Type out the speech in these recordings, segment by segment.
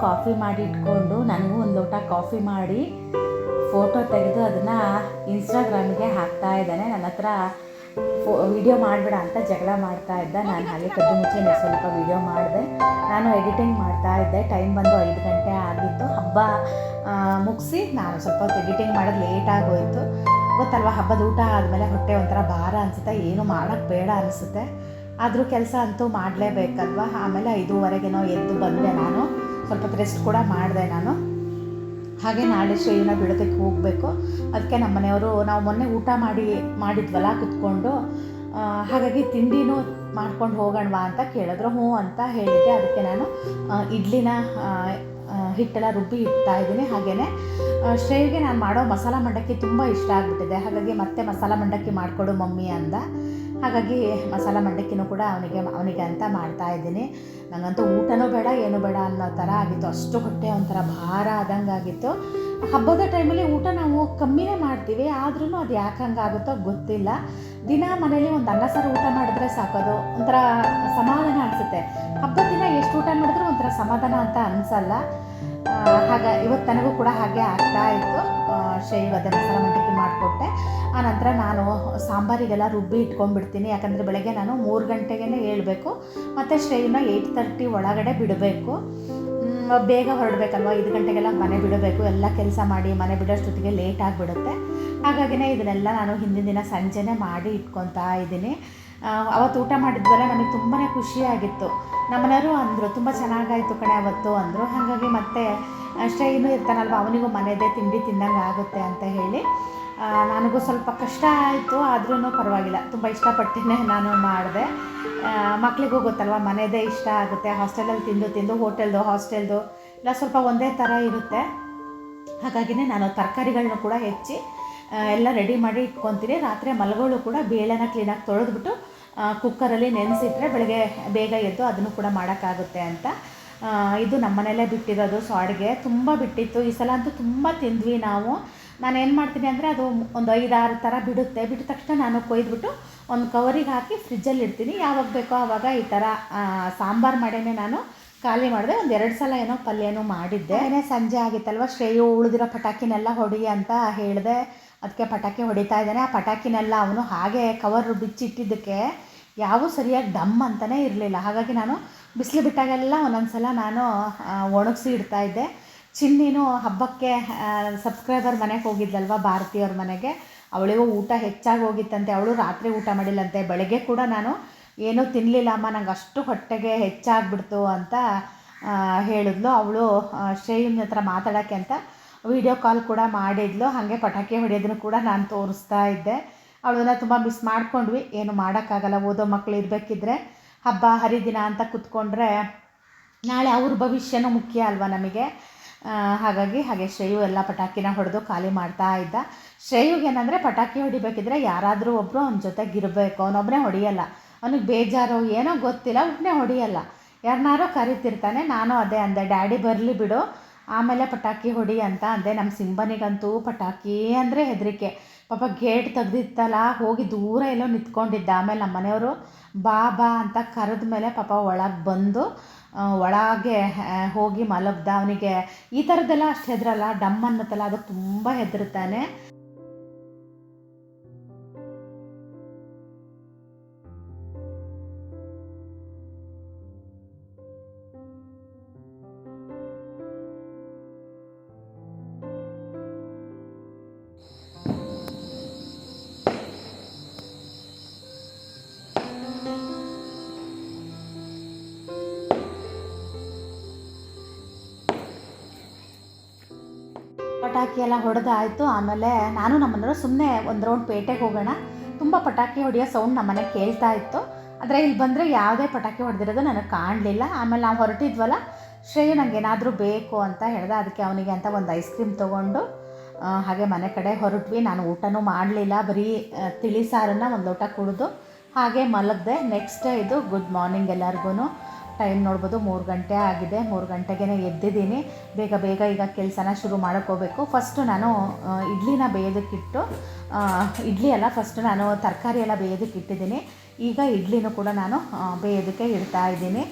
Coffee ಮಾಡಿ ಇಟ್ಕೊಂಡು ನನಗೂ ಒಂದು ಲೋಟ ಕಾಫಿ ಮಾಡಿ ಫೋಟೋ ತೆಗೆದು ಅದನ್ನು ಇನ್ಸ್ಟಾಗ್ರಾಮಿಗೆ ಹಾಕ್ತಾ ಇದ್ದಾನೆ. ನನ್ನ ಹತ್ರ ಫೋ, ವಿಡಿಯೋ ಮಾಡಬೇಡ ಅಂತ ಜಗಳ ಮಾಡ್ತಾ ಇದ್ದ. ನಾನು ಹಾಗೆ ಕದ್ದು ನಾನು ಸ್ವಲ್ಪ ವಿಡಿಯೋ ಮಾಡಿದೆ. ನಾನು ಎಡಿಟಿಂಗ್ ಮಾಡ್ತಾ ಇದ್ದೆ. ಟೈಮ್ ಬಂದು ಐದು ಗಂಟೆ ಆಗಿತ್ತು. ಹಬ್ಬ ಮುಗಿಸಿ ನಾನು ಸ್ವಲ್ಪ ಹೊತ್ತು ಎಡಿಟಿಂಗ್ ಮಾಡೋದು ಲೇಟ್ ಆಗೋಯಿತು. ಗೊತ್ತಲ್ವ, ಹಬ್ಬದ ಊಟ ಆದಮೇಲೆ ಹೊಟ್ಟೆ ಒಂಥರ ಭಾರ ಅನಿಸುತ್ತೆ. ಏನು ಮಾಡೋಕ್ಕೆ ಬೇಡ ಅನಿಸುತ್ತೆ. ಆದರೂ ಕೆಲಸ ಅಂತೂ ಮಾಡಲೇಬೇಕಲ್ವ? ಆಮೇಲೆ ಐದೂವರೆಗೇನೋ ಎದ್ದು ಬಂದೆ ನಾನು. ಸ್ವಲ್ಪ ರೆಸ್ಟ್ ಕೂಡ ಮಾಡಿದೆ ನಾನು. ಹಾಗೆ ನಾಳೆ ಶ್ರೇಯನ ಬಿಡೋದಕ್ಕೆ ಹೋಗಬೇಕು. ಅದಕ್ಕೆ ನಮ್ಮ ಮನೆಯವರು ನಾವು ಮೊನ್ನೆ ಊಟ ಮಾಡಿ, ಮಾಡಿದ್ವಲ್ಲ ಕುತ್ಕೊಂಡು ಹಾಗಾಗಿ ತಿಂಡಿನೂ ಮಾಡ್ಕೊಂಡು ಹೋಗೋಣವಾ ಅಂತ ಕೇಳಿದ್ರು. ಹ್ಞೂ ಅಂತ ಹೇಳಿದ್ದೆ. ಅದಕ್ಕೆ ನಾನು ಇಡ್ಲಿನ ಹಿಟ್ಟೆಲ್ಲ ರುಬ್ಬಿ ಇಡ್ತಾ ಇದ್ದೀನಿ ಹಾಗೆಯೇ ಶ್ರೇಯಿಗೆ ನಾನು ಮಾಡೋ ಮಸಾಲ ಮಂಡಕ್ಕಿ ತುಂಬ ಇಷ್ಟ ಆಗಿಬಿಟ್ಟಿದೆ. ಹಾಗಾಗಿ ಮತ್ತೆ ಮಸಾಲ ಮಂಡಕ್ಕಿ ಮಾಡಿಕೊಡು ಮಮ್ಮಿ ಅಂದ. ಹಾಗಾಗಿ ಮಸಾಲ ಮಂಡಕ್ಕಿನೂ ಕೂಡ ಅವನಿಗೆ ಅವನಿಗೆ ಅಂತ ಮಾಡ್ತಾ ಇದ್ದೀನಿ. ನನಗಂತೂ ಊಟನೂ ಬೇಡ, ಏನೂ ಬೇಡ ಅನ್ನೋ ಥರ ಆಗಿತ್ತು. ಅಷ್ಟು ಹೊಟ್ಟೆ ಒಂಥರ ಭಾರ ಆದಂಗೆ ಆಗಿತ್ತು. ಹಬ್ಬದ ಟೈಮಲ್ಲಿ ಊಟ ನಾವು ಕಮ್ಮಿನೇ ಮಾಡ್ತೀವಿ ಆದ್ರೂ ಅದು ಯಾಕೆ ಹಂಗಾಗುತ್ತೋ ಗೊತ್ತಿಲ್ಲ. ದಿನ ಮನೇಲಿ ಒಂದು ಅನ್ನ ಸಾರು ಊಟ ಮಾಡಿದ್ರೆ ಸಾಕೋದು, ಒಂಥರ ಸಮಾಧಾನ ಅನಿಸುತ್ತೆ. ಹಬ್ಬದ ದಿನ ಎಷ್ಟು ಊಟ ಮಾಡಿದ್ರೂ ಒಂಥರ ಸಮಾಧಾನ ಅಂತ ಅನಿಸಲ್ಲ. ಹಾಗೆ ಇವತ್ತು ನನಗೂ ಕೂಡ ಹಾಗೆ ಆಗ್ತಾ ಇತ್ತು. ಶೈವದ ಮಸಾಲ ಮಂಟಕ್ಕಿ ಮಾಡಿಕೊಟ್ಟೆ. ಆನಂತರ ನಾನು ಸಾಂಬಾರಿಗೆಲ್ಲ ರುಬ್ಬಿ ಇಟ್ಕೊಂಡ್ಬಿಡ್ತೀನಿ. ಯಾಕಂದರೆ ಬೆಳಗ್ಗೆ ನಾನು ಮೂರು ಗಂಟೆಗೇ ಹೇಳಬೇಕು. ಮತ್ತು ಶ್ರೇಯನ್ನ ಏಯ್ಟ್ ತರ್ಟಿ ಒಳಗಡೆ ಬಿಡಬೇಕು. ಬೇಗ ಹೊರಡಬೇಕಲ್ವ? ಐದು ಗಂಟೆಗೆಲ್ಲ ಮನೆ ಬಿಡಬೇಕು. ಎಲ್ಲ ಕೆಲಸ ಮಾಡಿ ಮನೆ ಬಿಡೋಷ್ಟೊತ್ತಿಗೆ ಲೇಟ್ ಆಗಿಬಿಡುತ್ತೆ. ಹಾಗಾಗಿನೇ ಇದನ್ನೆಲ್ಲ ನಾನು ಹಿಂದಿನ ದಿನ ಸಂಜೆನೇ ಮಾಡಿ ಇಟ್ಕೊತಾ ಇದ್ದೀನಿ. ಅವತ್ತು ಊಟ ಮಾಡಿದ್ವಲ್ಲ ನನಗೆ ತುಂಬಾ ಖುಷಿಯಾಗಿತ್ತು. ನಮ್ಮನೆಯವರು ಅಂದರು, ತುಂಬ ಚೆನ್ನಾಗಾಯಿತು ಕಣೆ ಅವತ್ತು ಅಂದರು. ಹಾಗಾಗಿ ಮತ್ತೆ ಶ್ರೇಯನು ಇರ್ತಾನಲ್ವ? ಅವನಿಗೂ ಮನೆಯದೇ ತಿಂಡಿ ತಿಂದಂಗೆ ಆಗುತ್ತೆ ಅಂತ ಹೇಳಿ. ನನಗೂ ಸ್ವಲ್ಪ ಕಷ್ಟ ಆಯಿತು ಆದ್ರೂ ಪರವಾಗಿಲ್ಲ. ತುಂಬ ಇಷ್ಟಪಟ್ಟೇ ನಾನು ಮಾಡಿದೆ. ಮಕ್ಕಳಿಗೂ ಗೊತ್ತಲ್ವ ಮನೆಯದೇ ಇಷ್ಟ ಆಗುತ್ತೆ. ಹಾಸ್ಟೆಲಲ್ಲಿ ತಿಂದು ತಿಂದು, ಹೋಟೆಲ್ದು, ಹಾಸ್ಟೆಲ್ದು ಇಲ್ಲ ಸ್ವಲ್ಪ ಒಂದೇ ಥರ ಇರುತ್ತೆ. ಹಾಗಾಗಿನೇ ನಾನು ತರಕಾರಿಗಳನ್ನು ಕೂಡ ಹೆಚ್ಚಿ ಎಲ್ಲ ರೆಡಿ ಮಾಡಿ ಇಟ್ಕೊತೀನಿ. ರಾತ್ರಿ ಮಲಗೋಳು ಕೂಡ ಬೇಳೆನ ಕ್ಲೀನಾಗಿ ತೊಳೆದ್ಬಿಟ್ಟು ಕುಕ್ಕರಲ್ಲಿ ನೆನೆಸಿಟ್ರೆ ಬೆಳಗ್ಗೆ ಬೇಗ ಎದ್ದು ಅದನ್ನು ಕೂಡ ಮಾಡೋಕ್ಕಾಗುತ್ತೆ ಅಂತ. ಇದು ನಮ್ಮನೆಯಲ್ಲೇ ಬಿಟ್ಟಿರೋದು ಸೊ ಅಡುಗೆ ತುಂಬ ಬಿಟ್ಟಿತ್ತು. ಈ ಸಲ ಅಂತೂ ತುಂಬ ತಿಂದ್ವಿ ನಾವು. ನಾನು ಏನು ಮಾಡ್ತೀನಿ ಅಂದರೆ ಅದು ಒಂದು ಐದಾರು ಥರ ಬಿಡುತ್ತೆ. ಬಿಟ್ಟ ತಕ್ಷಣ ನಾನು ಕೊಯ್ದುಬಿಟ್ಟು ಒಂದು ಕವರಿಗೆ ಹಾಕಿ ಫ್ರಿಜ್ಜಲ್ಲಿ ಇಡ್ತೀನಿ. ಯಾವಾಗ ಬೇಕೋ ಆವಾಗ ಈ ಥರ ಸಾಂಬಾರು ಮಾಡೇನೆ ನಾನು ಖಾಲಿ ಮಾಡಿದೆ. ಒಂದು ಎರಡು ಸಲ ಏನೋ ಪಲ್ಯನೂ ಮಾಡಿದ್ದೆ. ಏನೇ ಸಂಜೆ ಆಗಿತ್ತಲ್ವ? ಶ್ರೇಯು ಉಳಿದಿರೋ ಪಟಾಕಿನೆಲ್ಲ ಹೊಡಿ ಅಂತ ಹೇಳಿದೆ. ಅದಕ್ಕೆ ಪಟಾಕಿ ಹೊಡಿತಾ ಇದ್ದಾನೆ. ಆ ಪಟಾಕಿನೆಲ್ಲ ಅವನು ಹಾಗೆ ಕವರ್ ಬಿಚ್ಚಿಟ್ಟಿದ್ದಕ್ಕೆ ಯಾವೂ ಸರಿಯಾಗಿ ಡಮ್ ಅಂತಲೇ ಇರಲಿಲ್ಲ. ಹಾಗಾಗಿ ನಾನು ಬಿಸಿಲು ಬಿಟ್ಟಾಗೆಲ್ಲ ಒಂದೊಂದು ಸಲ ನಾನು ಒಣಗಿಸಿ ಇಡ್ತಾ ಇದ್ದೆ. ಚಿನ್ನಿನೂ ಹಬ್ಬಕ್ಕೆ ಸಬ್ಸ್ಕ್ರೈಬರ್ ಮನೆಗೆ ಹೋಗಿದ್ಲಲ್ವ, ಭಾರತೀಯವ್ರ ಮನೆಗೆ. ಅವಳಿಗೂ ಊಟ ಹೆಚ್ಚಾಗಿ ಹೋಗಿತ್ತಂತೆ. ಅವಳು ರಾತ್ರಿ ಊಟ ಮಾಡಿಲ್ಲಂತೆ. ಬೆಳಗ್ಗೆ ಕೂಡ ನಾನು, ಏನೂ ತಿನ್ನಲಿಲ್ಲ ಅಮ್ಮ, ನಂಗೆ ಅಷ್ಟು ಹೊಟ್ಟೆಗೆ ಹೆಚ್ಚಾಗ್ಬಿಡ್ತು ಅಂತ ಹೇಳಿದ್ಲು. ಅವಳು ಶ್ರೇಯನ್ ಹತ್ರ ಮಾತಾಡೋಕ್ಕೆ ಅಂತ ವಿಡಿಯೋ ಕಾಲ್ ಕೂಡ ಮಾಡಿದ್ಲು. ಹಾಗೆ ಪಟಾಕಿ ಹೊಡೆಯೋದನ್ನು ಕೂಡ ನಾನು ತೋರಿಸ್ತಾ ಇದ್ದೆ. ಅವಳನ್ನ ತುಂಬ ಮಿಸ್ ಮಾಡ್ಕೊಂಡ್ವಿ. ಏನು ಮಾಡೋಕ್ಕಾಗಲ್ಲ, ಓದೋ ಮಕ್ಕಳು ಇರಬೇಕಿದ್ರೆ ಹಬ್ಬ, ಹರಿದಿನ ಅಂತ ಕೂತ್ಕೊಂಡ್ರೆ ನಾಳೆ ಅವ್ರ ಭವಿಷ್ಯನೂ ಮುಖ್ಯ ಅಲ್ವಾ ನಮಗೆ? ಹಾಗಾಗಿ ಹಾಗೆ ಶ್ರೇಯು ಎಲ್ಲ ಪಟಾಕಿನ ಹೊಡೆದು ಖಾಲಿ ಮಾಡ್ತಾ ಇದ್ದ. ಶ್ರೇಯುಗೆ ಏನಂದರೆ ಪಟಾಕಿ ಹೊಡಿಬೇಕಿದ್ರೆ ಯಾರಾದರೂ ಒಬ್ಬರು ಅವನ ಜೊತೆಗಿರಬೇಕು ಅವನೊಬ್ಬನೇ ಹೊಡಿಯಲ್ಲ. ಅವನಿಗೆ ಬೇಜಾರು ಏನೋ ಗೊತ್ತಿಲ್ಲ ಒಬ್ಬನೇ ಹೊಡಿಯಲ್ಲ. ಯಾರನ್ನಾರೋ ಕರಿತಿರ್ತಾನೆ, ನಾನು ಅದೇ ಅಂದೆ, ಡ್ಯಾಡಿ ಬರಲಿ ಬಿಡು, ಆಮೇಲೆ ಪಟಾಕಿ ಹೊಡಿ ಅಂತ ಅಂದೆ. ನಮ್ಮ ಸಿಂಬನಿಗಂತೂ ಪಟಾಕಿ ಅಂದರೆ ಹೆದರಿಕೆ. ಪಾಪ ಗೇಟ್ ತೆಗ್ದಿತ್ತಲ್ಲ, ಹೋಗಿ ದೂರ ಎಲ್ಲೋ ನಿಂತ್ಕೊಂಡಿದ್ದ. ಆಮೇಲೆ ನಮ್ಮ ಮನೆಯವರು, ಬಾ ಬಾ ಅಂತ ಕರೆದ ಮೇಲೆ ಪಾಪ ಒಳಗೆ ಬಂದು ಒಳಗೆ ಹೋಗಿ ಮಲಗ್ದ. ಅವನಿಗೆ ಈ ಥರದ್ದೆಲ್ಲ ಅಷ್ಟು ಹೆದರಲ್ಲ. ಡಮ್ ಅನ್ನತ್ತಲ್ಲ, ಅದು ತುಂಬ ಹೆದರ್ತಾನೆ ಪಟಾಕಿ ಎಲ್ಲ ಹೊಡೆದಾಯಿತು. ಆಮೇಲೆ ನಾನು ನಮ್ಮನೆಯವರು ಸುಮ್ಮನೆ ಒಂದು ರೌಂಡ್ ಪೇಟೆಗೆ ಹೋಗೋಣ. ತುಂಬ ಪಟಾಕಿ ಹೊಡೆಯೋ ಸೌಂಡ್ ನಮ್ಮನೆ ಕೇಳ್ತಾ ಇತ್ತು. ಆದರೆ ಇಲ್ಲಿ ಬಂದರೆ ಯಾವುದೇ ಪಟಾಕಿ ಹೊಡೆದಿರೋದು ನನಗೆ ಕಾಣಲಿಲ್ಲ. ಆಮೇಲೆ ನಾವು ಹೊರಟಿದ್ವಲ್ಲ, ಶ್ರೇಯ ನನಗೆ ಏನಾದರೂ ಬೇಕು ಅಂತ ಹೇಳ್ದೆ. ಅದಕ್ಕೆ ಅವನಿಗೆ ಅಂತ ಒಂದು ಐಸ್ ಕ್ರೀಮ್ ತೊಗೊಂಡು ಹಾಗೆ ಮನೆ ಕಡೆ ಹೊರಟ್ವಿ. ನಾನು ಊಟನೂ ಮಾಡಲಿಲ್ಲ. ಬರೀ ತಿಳಿ ಸಾರನ್ನು ಒಂದು ಲೋಟ ಕುಡಿದು, ಹಾಗೆ ಮಲಗಿದೆ. ನೆಕ್ಸ್ಟ್ ಇದು ಗುಡ್ ಮಾರ್ನಿಂಗ್ ಎಲ್ಲರಿಗೂ ಟೈಮ್ ನೋಡ್ಬೋದು, ಮೂರು ಗಂಟೆ ಆಗಿದೆ. ಮೂರು ಗಂಟೆಗೆ ಎದ್ದಿದ್ದೀನಿ. ಬೇಗ ಬೇಗ ಈಗ ಕೆಲಸನ ಶುರು ಮಾಡ್ಕೋಬೇಕು ಫಸ್ಟು ನಾನು ಇಡ್ಲಿನ ಬೇಯೋದಕ್ಕಿಟ್ಟು ಇಡ್ಲಿ ಅಲ್ಲ ಫಸ್ಟು ನಾನು ತರಕಾರಿ ಎಲ್ಲ ಬೇಯೋದಕ್ಕೆ ಇಟ್ಟಿದ್ದೀನಿ ಈಗ ಇಡ್ಲಿನೂ ಕೂಡ ನಾನು ಬೇಯೋದಕ್ಕೆ ಇಡ್ತಾ ಇದ್ದೀನಿ.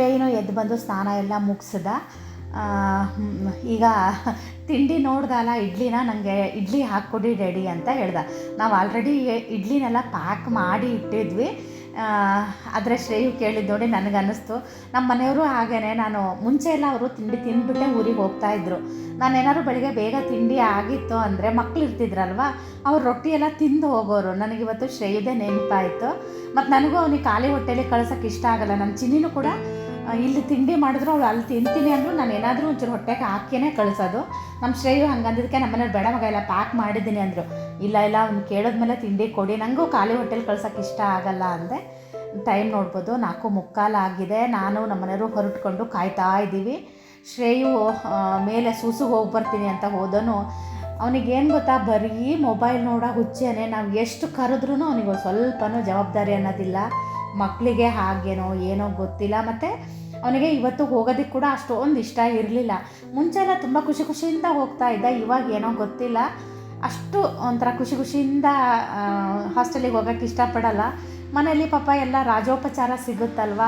ಶ್ರೇಯನು ಎದ್ದು ಬಂದು ಸ್ನಾನ ಎಲ್ಲ ಮುಗಿಸ್ದ. ಈಗ ತಿಂಡಿ ನೋಡ್ದಲ್ಲ, ಇಡ್ಲಿನ ನನಗೆ ಇಡ್ಲಿ ಹಾಕ್ಕೊಡಿ ರೆಡಿ ಅಂತ ಹೇಳ್ದ. ನಾವು ಆಲ್ರೆಡಿ ಇಡ್ಲಿನೆಲ್ಲ ಪ್ಯಾಕ್ ಮಾಡಿ ಇಟ್ಟಿದ್ವಿ. ಆದರೆ ಶ್ರೇಯು ಕೇಳಿದ್ದು ನೋಡಿ ನನಗನ್ನಿಸ್ತು. ನಮ್ಮ ಮನೆಯವರು ಹಾಗೇ ನಾನು ಮುಂಚೆ ಎಲ್ಲ ಅವರು ತಿಂಡಿ ತಿಂದುಬಿಟ್ಟೆ ಊರಿಗೆ ಹೋಗ್ತಾ ಇದ್ರು. ನಾನು ಏನಾದ್ರು ಬೆಳಿಗ್ಗೆ ಬೇಗ ತಿಂಡಿ ಆಗಿತ್ತು ಅಂದರೆ ಮಕ್ಳು ಇರ್ತಿದ್ರಲ್ವ ಅವ್ರು ರೊಟ್ಟಿ ಎಲ್ಲ ತಿಂದು ಹೋಗೋರು. ನನಗಿವತ್ತು ಶ್ರೇಯುದೇ ನೆನಪಾಯಿತು. ಮತ್ತು ನನಗೂ ಅವನಿಗೆ ಖಾಲಿ ಹೊಟ್ಟೆಲಿ ಕಳ್ಸೋಕ್ಕೆ ಇಷ್ಟ ಆಗಲ್ಲ. ನಮ್ಮ ಚಿನ್ನಿನೂ ಕೂಡ ಇಲ್ಲಿ ತಿಂಡಿ ಮಾಡಿದ್ರು, ಅವಳು ಅಲ್ಲಿ ತಿಂತೀನಿ ಅಂದರು, ನಾನು ಏನಾದರೂ ಒಂಚೂರು ಹೊಟ್ಟೆಗೆ ಹಾಕಿಯೇ ಕಳಿಸೋದು. ನಮ್ಮ ಶ್ರೇಯು ಹಂಗಂದಿದ್ದಕ್ಕೆ ನಮ್ಮ ಮನೇಲಿ ಬೇಡ ಮಗ, ಎಲ್ಲ ಪ್ಯಾಕ್ ಮಾಡಿದ್ದೀನಿ ಅಂದರು. ಇಲ್ಲ ಇಲ್ಲ, ಅವ್ನು ಕೇಳಿದ್ಮೇಲೆ ತಿಂಡಿ ಕೊಡಿ ನನಗೂ ಖಾಲಿ ಹೊಟ್ಟೆಲಿ ಕಳ್ಸೋಕ್ಕೆ ಇಷ್ಟ ಆಗಲ್ಲ ಅಂದೆ. ಟೈಮ್ ನೋಡ್ಬೋದು, ನಾಲ್ಕು ಮುಕ್ಕಾಲು ಆಗಿದೆ. ನಾನು ನಮ್ಮ ಮನೆಯವರು ಹೊರಟ್ಕೊಂಡು ಕಾಯ್ತಾ ಇದ್ದೀವಿ. ಶ್ರೇಯು ಮೇಲೆ ಸೂಸು ಹೋಗಿ ಬರ್ತೀನಿ ಅಂತ ಹೋದನು. ಅವನಿಗೇನು ಗೊತ್ತಾ, ಬರೀ ಮೊಬೈಲ್ ನೋಡೋ ಹುಚ್ಚೇನೆ. ನಾವು ಎಷ್ಟು ಕರೆದ್ರೂ ಅವನಿಗೆ ಸ್ವಲ್ಪನೂ ಜವಾಬ್ದಾರಿ ಅನ್ನೋದಿಲ್ಲ. ಮಕ್ಕಳಿಗೆ ಹಾಗೇನೋ, ಏನೋ ಗೊತ್ತಿಲ್ಲ. ಮತ್ತು ಅವನಿಗೆ ಇವತ್ತು ಹೋಗೋದಕ್ಕೆ ಕೂಡ ಅಷ್ಟೊಂದು ಇಷ್ಟ ಇರಲಿಲ್ಲ. ಮುಂಚೆ ಎಲ್ಲ ತುಂಬ ಖುಷಿ ಖುಷಿಯಿಂದ ಹೋಗ್ತಾ ಇದ್ದ, ಇವಾಗ ಏನೋ ಗೊತ್ತಿಲ್ಲ. ಅಷ್ಟು ಒಂಥರ ಖುಷಿ ಖುಷಿಯಿಂದ ಹಾಸ್ಟೆಲಿಗೆ ಹೋಗೋಕ್ಕೆ ಇಷ್ಟಪಡಲ್ಲ. ಮನೇಲಿ ಪಾಪ ಎಲ್ಲ ರಾಜೋಪಚಾರ ಸಿಗುತ್ತಲ್ವ?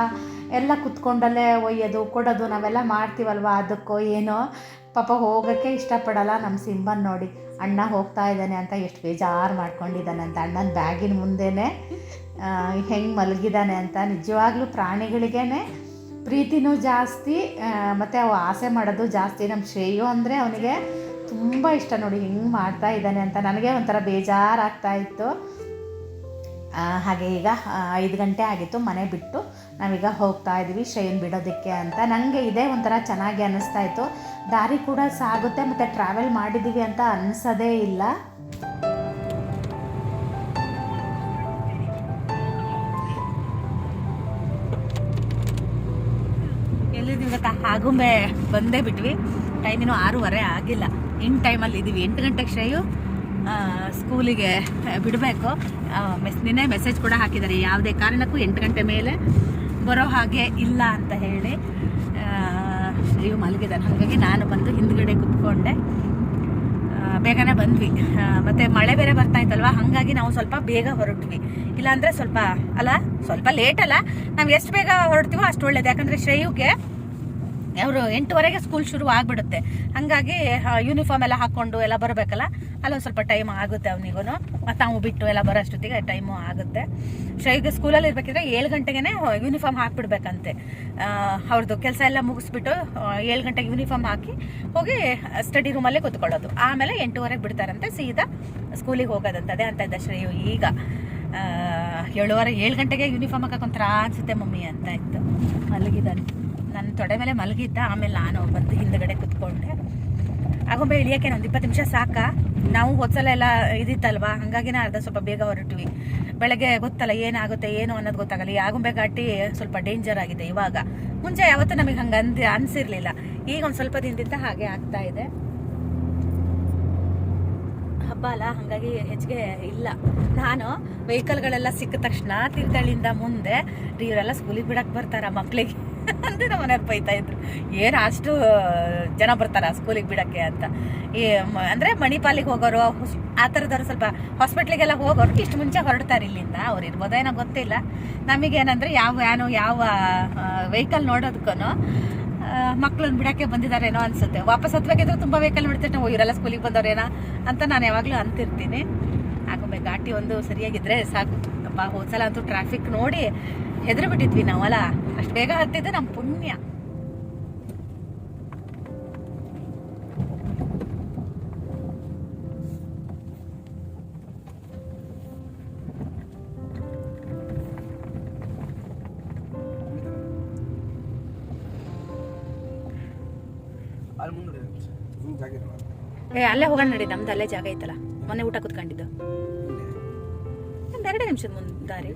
ಎಲ್ಲ ಕುತ್ಕೊಂಡಲ್ಲೇ ಒಯ್ಯೋದು, ಕೊಡೋದು ನಾವೆಲ್ಲ ಮಾಡ್ತೀವಲ್ವ? ಅದಕ್ಕೋ ಏನೋ? ಪಾಪ ಹೋಗೋಕ್ಕೆ ಇಷ್ಟಪಡಲ್ಲ ನಮ್ಮ ಸಿಂಬನ್ ನೋಡಿ. ಅಣ್ಣ ಹೋಗ್ತಾ ಇದ್ದಾನೆ ಅಂತ ಎಷ್ಟು ಬೇಜಾರು ಅಂತ ಅಣ್ಣನ ಬ್ಯಾಗಿನ ಮುಂದೆನೇ ಹೆಂಗೆ ಮಲಗಿದ್ದಾನೆ ಅಂತ. ನಿಜವಾಗ್ಲೂ ಪ್ರಾಣಿಗಳಿಗೇ ಪ್ರೀತಿನೂ ಜಾಸ್ತಿ ಮತ್ತು ಅವು ಆಸೆ ಮಾಡೋದು ಜಾಸ್ತಿ. ನಮ್ಮ ಶ್ರೇಯು ಅಂದರೆ ಅವನಿಗೆ ತುಂಬ ಇಷ್ಟ ನೋಡಿ ಹೆಂಗೆ ಮಾಡ್ತಾ ಇದ್ದಾನೆ ಅಂತ. ನನಗೆ ಒಂಥರ ಬೇಜಾರಾಗ್ತಾ ಇತ್ತು. ಹಾಗೆ ಈಗ ಐದು ಗಂಟೆ ಆಗಿತ್ತು, ಮನೆ ಬಿಟ್ಟು ನಾವೀಗ ಹೋಗ್ತಾ ಇದ್ದೀವಿ ಶ್ರೇಯನ್ ಬಿಡೋದಕ್ಕೆ ಅಂತ. ನನಗೆ ಇದೇ ಒಂಥರ ಚೆನ್ನಾಗಿ ಅನ್ನಿಸ್ತಾ ಇತ್ತು. ದಾರಿ ಕೂಡ ಸಾಗುತ್ತೆ, ಮತ್ತು ಟ್ರಾವೆಲ್ ಮಾಡಿದ್ದೀವಿ ಅಂತ ಅನ್ನಿಸೋದೇ ಇಲ್ಲ. ಆಗುಂಬೆ ಬಂದೇ ಬಿಟ್ವಿ. ಟೈಮ್ ಆರೂವರೆ ಆಗಿಲ್ಲ. ಇನ್ ಟೈಮಲ್ಲಿ ಇದ್ದೀವಿ ಎಂಟು ಗಂಟೆಗೆ ಶ್ರೇಯು. ಸ್ಕೂಲಿಗೆ ಬಿಡಬೇಕು. ಮೆಸ್ ನಿನ್ನೆ ಮೆಸೇಜ್ ಕೂಡ ಹಾಕಿದ್ದಾರೆ. ಯಾವುದೇ ಕಾರಣಕ್ಕೂ ಎಂಟು ಗಂಟೆ ಮೇಲೆ ಬರೋ ಹಾಗೆ ಇಲ್ಲ ಅಂತ ಹೇಳಿ. ಇವು ಮಲಗಿದ್ದಾರೆ. ಹಾಗಾಗಿ ನಾನು ಬಂದು ಹಿಂದ್ಗಡೆ ಕುತ್ಕೊಂಡೆ. ಬೇಗನೆ ಬಂದ್ವಿ. ಮತ್ತು ಮತ್ತೆ ಮಳೆ ಬೇರೆ ಬರ್ತಾ ಇತ್ತಲ್ವ? ಹಾಗಾಗಿ ನಾವು ಸ್ವಲ್ಪ ಬೇಗ ಹೊರಟ್ವಿ. ಇಲ್ಲಾಂದರೆ ಸ್ವಲ್ಪ, ಅಲ್ಲ, ಸ್ವಲ್ಪ ಲೇಟ್ ಅಲ್ಲ. ನಾವು ಎಷ್ಟು ಬೇಗ ಹೊರಡ್ತೀವೋ ಅಷ್ಟು ಒಳ್ಳೇದು. ಯಾಕಂದ್ರೆ ಶ್ರೇಯುಗೆ ಅವರು ಎಂಟುವರೆಗೆ ಸ್ಕೂಲ್ ಶುರು ಆಗ್ಬಿಡುತ್ತೆ. ಹಾಗಾಗಿ ಯೂನಿಫಾರ್ಮ್ ಎಲ್ಲ ಹಾಕೊಂಡು ಎಲ್ಲ ಬರಬೇಕಲ್ಲ? ಅಲ್ಲೊಂದು ಸ್ವಲ್ಪ ಟೈಮ್ ಆಗುತ್ತೆ ಅವನಿಗೂ ತಾವು ಬಿಟ್ಟು ಎಲ್ಲ ಬರೋ ಅಷ್ಟೊತ್ತಿಗೆ ಟೈಮು ಆಗುತ್ತೆ ಈಗ ಸ್ಕೂಲಲ್ಲಿ ಇರಬೇಕಿದ್ರೆ ಏಳು ಗಂಟೆಗೆ ಯೂನಿಫಾರ್ಮ್ ಹಾಕಿಬಿಡ್ಬೇಕಂತೆ. ಅವ್ರದ್ದು ಕೆಲಸ ಎಲ್ಲ ಮುಗಿಸ್ಬಿಟ್ಟು ಏಳು ಗಂಟೆಗೆ ಯೂನಿಫಾರ್ಮ್ ಹಾಕಿ ಹೋಗಿ ಸ್ಟಡಿ ರೂಮಲ್ಲೇ ಕೂತ್ಕೊಳ್ಳೋದು. ಆಮೇಲೆ ಎಂಟೂವರೆಗೆ ಬಿಡ್ತಾರಂತೆ, ಸೀದಾ ಸ್ಕೂಲಿಗೆ ಹೋಗೋದಂತೆ ಅದೇ ಅಂತ ಇದ್ದ ಶ್ರೇಯು ಈಗ. ಏಳುವರೆ, ಏಳು ಗಂಟೆಗೆ ಯೂನಿಫಾರ್ಮ್ ಹಾಕೋಕ್ಕೊಂಥರ ಅನ್ಸುತ್ತೆ ಮಮ್ಮಿ ಅಂತ ಇತ್ತು. ಮಲಗಿದ್ದಾನೆ ನನ್ನ ತೊಡೆ ಮೇಲೆ ಮಲಗಿದ್ದ, ಆಮೇಲೆ ನಾನು ಬಂದು ಹಿಂದ್ಗಡೆ ಕುತ್ಕೊಂಡೆ. ಆಗೊಂಬೆ ಇಳಿಯೋಕೆ ಒಂದು ಇಪ್ಪತ್ತು ನಿಮಿಷ ಸಾಕಾ. ನಾವು ಹೊತ್ಸಲ ಎಲ್ಲ ಇದಿತ್ತಲ್ವಾ? ಹಾಗಾಗಿನೇ ಅರ್ಧ ಸ್ವಲ್ಪ ಬೇಗ ಹೊರಟ್ವಿ. ಬೆಳಗ್ಗೆ ಗೊತ್ತಲ್ಲ, ಏನಾಗುತ್ತೆ, ಏನು ಅನ್ನೋದು ಗೊತ್ತಾಗಲ್ಲ. ಈ ಆಗುಂಬೆ ಘಾಟಿ ಸ್ವಲ್ಪ ಡೇಂಜರ್ ಆಗಿದೆ ಇವಾಗ. ಮುಂಚೆ ಯಾವತ್ತೂ ನಮಗೆ ಹಂಗೆ ಅಂದ, ಅನಿಸಿರ್ಲಿಲ್ಲ. ಈಗ ಒಂದು ಸ್ವಲ್ಪ ದಿನದಿಂದ ಹಾಗೆ ಆಗ್ತಾ ಇದೆ. ಹಬ್ಬ ಅಲ್ಲ, ಹಾಗಾಗಿ ಹೆಚ್ಚಿಗೆ ಇಲ್ಲ. ನಾನು ವೆಹಿಕಲ್ಗಳೆಲ್ಲ ಸಿಕ್ಕ ತಕ್ಷಣ ತೀರ್ಥಹಳ್ಳಿಯಿಂದ ಮುಂದೆ, ಇವರೆಲ್ಲ ಸ್ಕೂಲಿಗೆ ಬಿಡಕ್ಕೆ ಬರ್ತಾರ ಮಕ್ಳಿಗೆ. ಅಂತ ನಮ್ಮ ಮನೆಯವ್ರು ಬೈತಾ ಇದ್ರು. ಏನು ಅಷ್ಟು ಜನ ಬರ್ತಾರ ಸ್ಕೂಲಿಗೆ ಬಿಡಕ್ಕೆ ಅಂತ. ಈ ಅಂದ್ರೆ ಮಣಿಪಾಲಿಗೆ ಹೋಗೋರು, ಆ ಥರದವ್ರು ಸ್ವಲ್ಪ ಹಾಸ್ಪಿಟ್ಲಿಗೆಲ್ಲ ಹೋಗೋರು ಇಷ್ಟು ಮುಂಚೆ ಹೊರಡ್ತಾರೆ ಇಲ್ಲಿಂದ. ಅವ್ರು ಇರ್ಬೋದೇನೋ ಗೊತ್ತಿಲ್ಲ. ನಮಗೇನಂದ್ರೆ ಯಾವ ವ್ಯಾನು, ಯಾವ ವೆಹಿಕಲ್ ನೋಡೋದಕ್ಕೂ ಮಕ್ಕಳನ್ನ ಬಿಡಕ್ಕೆ ಬಂದಿದ್ದಾರೇನೋ ಅನ್ಸುತ್ತೆ. ವಾಪಸ್ ಹತ್ಬೇಕಿದ್ರೆ ತುಂಬ ವೆಹಿಕಲ್ ನೋಡ್ತಿರ್ತೀನಿ ಓ, ಇವರೆಲ್ಲ ಸ್ಕೂಲಿಗೆ ಬಂದವ್ರೇನೋ ಅಂತ ನಾನು ಯಾವಾಗಲೂ ಅಂತಿರ್ತೀನಿ. ಆಗೊಮ್ಮೆ ಘಾಟಿ ಒಂದು ಸರಿಯಾಗಿದ್ರೆ ಸಾಕು. ಅಪ್ಪ ಹೋದ್ಸಲ ಅಂತೂ ಟ್ರಾಫಿಕ್ ನೋಡಿ ಹೆದರಿ ಬಿಟ್ಟಿದ್ವಿ ನಾವಲ್ಲ? ಅಷ್ಟು ಬೇಗ ಹತ್ತಿದ್ದು ನಮ್ಮ ಪುಣ್ಯ. ಏ ಅಲ್ಲೇ ಹೋಗೋಣ ನಡಿ ನಮ್ದು ಅಲ್ಲೇ ಜಾಗ ಐತಲ್ಲ. ಮೊನ್ನೆ ಊಟ ಕುತ್ಕೊಂಡಿದ್ದು. ಒಂದು ಎರಡು ನಿಮಿಷದ ಮುಂದೆ ದಾರಿ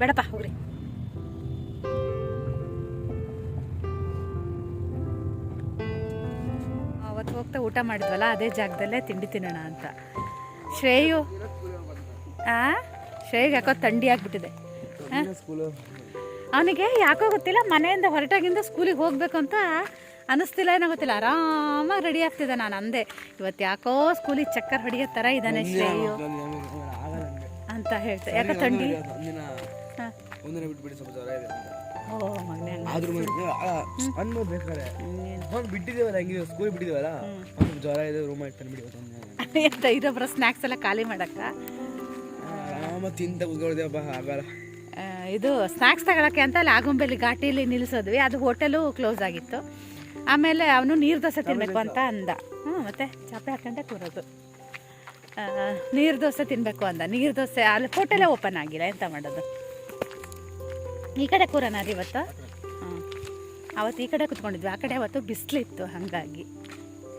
ಬೇಡಪ್ಪ ಹೋಗ್ರಿ. ಊಟ ಮಾಡಿದ್ವಲ್ಲ ಅದೇ ಜಾಗದಲ್ಲೇ ತಿಂಡಿ ತಿನ್ನೋಣ ಅಂತ. ಶ್ರೇಯು ಆ? ಶ್ರೇಯ್ಗೆ ಯಾಕೋ ಥಂಡಿ ಆಗ್ಬಿಟ್ಟಿದೆ. ಅವನಿಗೆ ಯಾಕೋ ಗೊತ್ತಿಲ್ಲ ಮನೆಯಿಂದ ಹೊರಟಾಗಿಂದ ಸ್ಕೂಲಿಗೆ ಹೋಗ್ಬೇಕು ಅಂತ ಅನಿಸ್ತಿಲ್ಲ ಏನೋ ಗೊತ್ತಿಲ್ಲ. ಆರಾಮಾಗಿ ರೆಡಿ ಆಗ್ತಿದ್ದೆ ನಾನು ಅಂದೆ. ಇವತ್ತು ಯಾಕೋ ಸ್ಕೂಲಿಗೆ ಚಕ್ಕರ್ ಹೊಡಿಯೋ ಥರ ಇದ್ದಾನೆ ಶ್ರೇಯು. ಅಂತ ಹೇಳ್ತೆ ಯಾಕೋ ಥಂಡಿ? ಹಾಂ. ಓ ಆದ್ರೂ ಅನ್ಬೋದು ಬೇಕಾದ್ರೆ. ಅವ್ನು ಬಿಟ್ಟಿದ್ದೇವಲ್ಲ ಹಂಗೆ ಸ್ಕೂಲ್ ಬಿಟ್ಟಿದ್ದೇವಲ್ಲ? ಅವ್ನು ಜ್ವರ ಇದೆ ರೂಮ್ ಆಗಿ ತಂದ್ಬಿಡಿ ಅಂತ ಇದೆ ಇರೋಬ್ರ ಸ್ನ್ಯಾಕ್ಸ್ ಎಲ್ಲ ಖಾಲಿ ಮಾಡಕ್ಕ? ಆರಾಮ ತಿಂತ ಕೂತ್ಕೊಳ್ದೇವಪ್ಪ ಆಗಲ್ಲ. ಇದು ಸ್ನ್ಯಾಕ್ಸ್ ತಗೊಳಕ್ಕೆ ಅಂತ ಅಲ್ಲಿ ಆಗುಂಬೆಲಿ ಘಾಟಿಲಿ ನಿಲ್ಲಿಸೋದ್ವಿ ಅದು ಹೋಟೆಲು ಕ್ಲೋಸ್ ಆಗಿತ್ತು. ಆಮೇಲೆ ಅವನು ನೀರು ದೋಸೆ ತಿನ್ನಬೇಕು ಅಂತ ಅಂದ. ಹ್ಞೂ ಮತ್ತೆ ಚಾಪೆ ಹಾಕೊಂಡೆ ಕೂರೋದು. ನೀರು ದೋಸೆ ತಿನ್ನಬೇಕು ಅಂದ. ನೀರು ದೋಸೆ ಅಲ್ಲಿ ಹೋಟೆಲೇ ಓಪನ್ ಆಗಿಲ್ಲ ಎಂತ ಮಾಡೋದು? ಈ ಕಡೆ ಕೂರೋಣ ಇವತ್ತು? ಅವತ್ತು ಈ ಕಡೆ ಕುತ್ಕೊಂಡಿದ್ವಿ, ಆ ಕಡೆ ಅವತ್ತು ಬಿಸಿಲಿತ್ತು ಹಾಗಾಗಿ.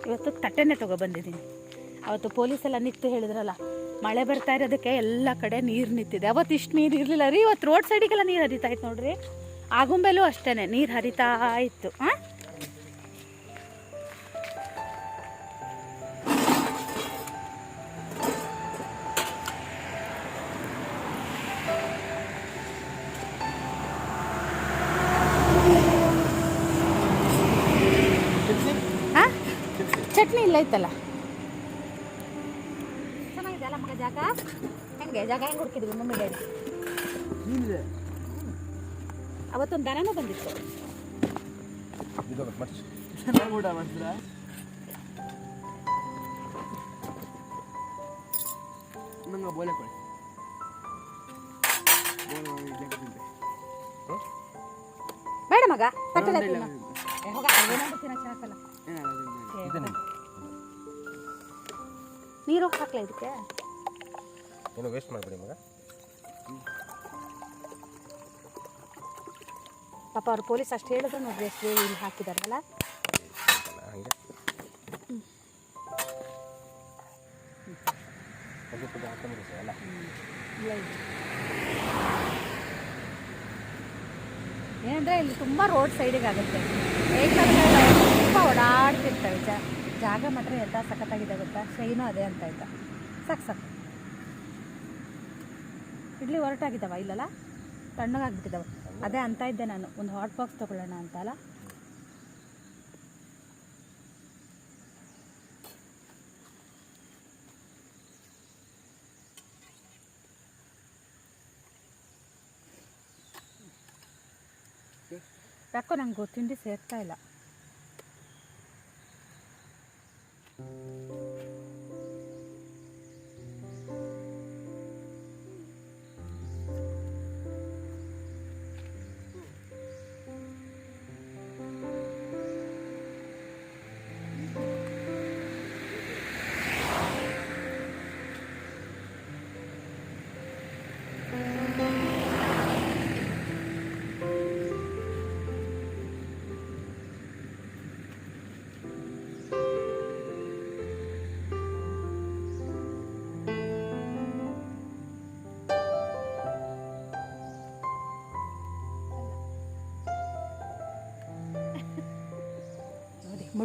ಇವತ್ತು ತಟ್ಟೆನೇ ತೊಗೊಬಂದಿದ್ದೀನಿ ಅವತ್ತು ಪೊಲೀಸೆಲ್ಲ ನಿಂತು ಹೇಳಿದ್ರಲ್ಲ, ಮಳೆ ಬರ್ತಾ ಇರೋದಕ್ಕೆ ಎಲ್ಲ ಕಡೆ ನೀರು ನಿಂತಿದೆ. ಅವತ್ತು ಇಷ್ಟು ನೀರು ಇರಲಿಲ್ಲ ರೀ, ಇವತ್ತು ರೋಡ್ ಸೈಡಿಗೆಲ್ಲ ನೀರು ಹರಿತಾ ಇತ್ತು ನೋಡ್ರಿ. ಆಗುಂಬೆಲೂ ಅಷ್ಟೇ ನೀರು ಹರಿತಾ ಇತ್ತು. ಹಾಂ? ಅಲ್ಲ ಮಗ ಜಾಗ? ಹೆಂಗೆ? ಜಾಗ ಹೆಂಗೆ ಹುಡುಕಿದ್ವಿ ಮಮ್ಮಿ ಡ್ಯಾಡಿ? ಅವತ್ತೊಂದು ದನನೂ ಬಂದಿತ್ತು. ನಂಗೆ ಬೋಲೆ ಕೊಡಿ? ಬೇಡ ಮಗ ಹೋಗ ಏನಾದ್ರು. ನೀರು ಹಾಕ್ಲಾ ಇದಕ್ಕೆ? ಏನು ವೇಸ್ಟ್ ಮಾಡಬೇಡಿ ಮಗ. ಪಾಪ ಅವ್ರು ಪೊಲೀಸ್ ಅಷ್ಟು ಹೇಳಿದ್ರು ನೋಡ್ರಿ ಎಷ್ಟು ಇಲ್ಲಿ ಹಾಕಿದಾರಲ್ಲ. ಹಂಗೆ. ಸರ್. ಏನಂದ್ರೆ ಇಲ್ಲಿ ತುಂಬ ರೋಡ್ ಸೈಡಿಗೆ ಆಗುತ್ತೆ. ತುಂಬ ಓಡಾಡ್ತಿರ್ತವೆ ಜಾಗ ಮಾತ್ರ ಎಲ್ಲ ಸಖತ್ತಾಗಿದೆ ಗೊತ್ತಾ? ಶೈನು ಅದೇ ಅಂತ ಆಯ್ತಾ? ಸಾಕು ಸಾಕು. ಇಡ್ಲಿ ಹೊರಟಾಗಿದ್ದಾವ ಇಲ್ಲಲ್ಲ? ತಣ್ಣಗಾಗ್ಬಿಟ್ಟಿದ್ದಾವೆ. ಅದೇ ಅಂತ ಇದ್ದೆ ನಾನು. ಒಂದು ಹಾಟ್ ಬಾಕ್ಸ್ ತಗೊಳ್ಳೋಣ ಅಂತ, ಅಲ್ಲ? ಯಾಕೋ ನಂಗೆ ತಿಂಡಿ ಸೇರ್ತಾ ಇಲ್ಲ.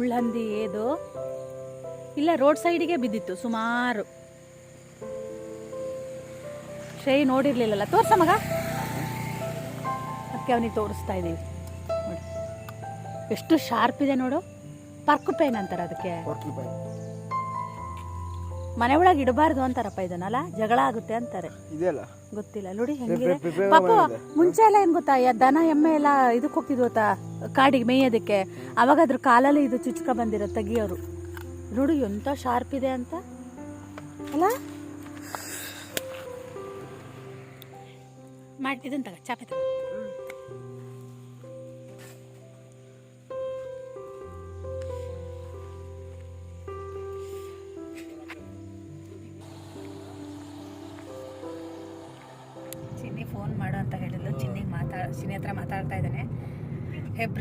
ಮುಳ್ಳಂದಿ ಏದು. ಇಲ್ಲ, ರೋಡ್ ಸೈಡಿಗೆ ಬಿದ್ದಿತ್ತು, ಸುಮಾರು. ಶೈ ನೋಡಿರ್ಲಿಲ್ಲಲ್ಲ, ತೋರ್ಸ ಮಗ. ಅದಕ್ಕೆ ಅವನಿಗೆ ತೋರಿಸ್ತಾ ಇದ್ದೀವಿ ಎಷ್ಟು ಶಾರ್ಪ್ ಇದೆ ನೋಡು. ಪರ್ಕು ಪೇನ್ ಅಂತಾರೆ ಅದಕ್ಕೆ. ಮನೆ ಒಳಗೆ ಇಡಬಾರ್ದು ಅಂತಾರಪ್ಪ ಇದನ್ನಲ್ಲ? ಜಗಳ ಆಗುತ್ತೆ ಅಂತಾರೆ. ಇದೆಯಲ್ಲ? ಗೊತ್ತಿಲ್ಲ. ನೋಡಿ ಹೆಂಗಿದೆ. ಪಾಪು ಮುಂಚೆ ಎಲ್ಲ ಏನ್ ಗೊತ್ತಾ? ಯ- ದನ ಎಮ್ಮೆ ಎಲ್ಲ ಇದಕ್ಕೆ ಹೋಗ್ತಿದ್ವು ಗೊತ್ತಾ? ಕಾಡಿಗೆ ಮೇಯೋದಕ್ಕೆ ಅವಾಗ ಅದ್ರ ಕಾಲಲ್ಲಿ ಇದು ಚುಚ್ಕ ಬಂದಿರೋ ತೆಗಿಯೋರು. ನೋಡಿ ಎಂತ ಶಾರ್ಪ್ ಇದೆ ಅಂತ. ಅಲ್ಲ? ಮಾಡಿ ಇದನ್ನ ತಗ ಚಾಪೆ ತಗ.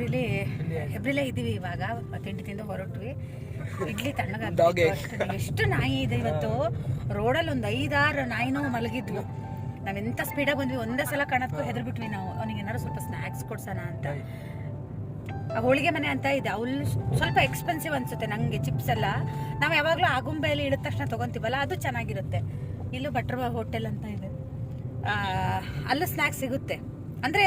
ಹೆಬ್ರಿಲಿ ಎಬ್ರಿಲೇ ಇದ್ದೀವಿ ಇವಾಗ ತಿಂಡಿ ತಿಂದು ಹೊರಟ್ವಿ. ಇಡ್ಲಿ ತಣ್ಣಗೆ ಎಷ್ಟು ನಾಯಿ ಇದೆ ಇವತ್ತು. ರೋಡಲ್ಲಿ ಒಂದು ಐದಾರು ನಾಯಿನೂ ಮಲಗಿದ್ವು. ಎಂತ ಸ್ಪೀಡಾಗಿ ಬಂದ್ವಿ ಒಂದೇ ಸಲ ಕಾಣೋದಕ್ಕೂ ಹೆದರ್ಬಿಟ್ವಿ ನಾವು. ಅವನಿಗೆ ಏನಾದ್ರು ಸ್ವಲ್ಪ ಸ್ನ್ಯಾಕ್ಸ್ ಕೊಡ್ಸೋಣ ಅಂತ. ಆ ಹೋಳಿಗೆ ಮನೆ ಅಂತ ಇದೆ. ಅವ್ಲ್ ಸ್ವಲ್ಪ ಎಕ್ಸ್ಪೆನ್ಸಿವ್ ಅನ್ಸುತ್ತೆ ನಂಗೆ ಚಿಪ್ಸ್ ಎಲ್ಲ. ನಾವು ಯಾವಾಗಲೂ ಆಗುಂಬೆಯಲ್ಲಿ ಇಳಿದ ತಕ್ಷಣ ತಗೊಂತೀವಲ್ಲ ಅದು ಚೆನ್ನಾಗಿರುತ್ತೆ. ಇಲ್ಲೂ ಬಟ್ರ ಹೋಟೆಲ್ ಅಂತ ಇದೆ. ಆ, ಅಲ್ಲೂ ಸ್ನ್ಯಾಕ್ಸ್ ಸಿಗುತ್ತೆ. ಅಂದರೆ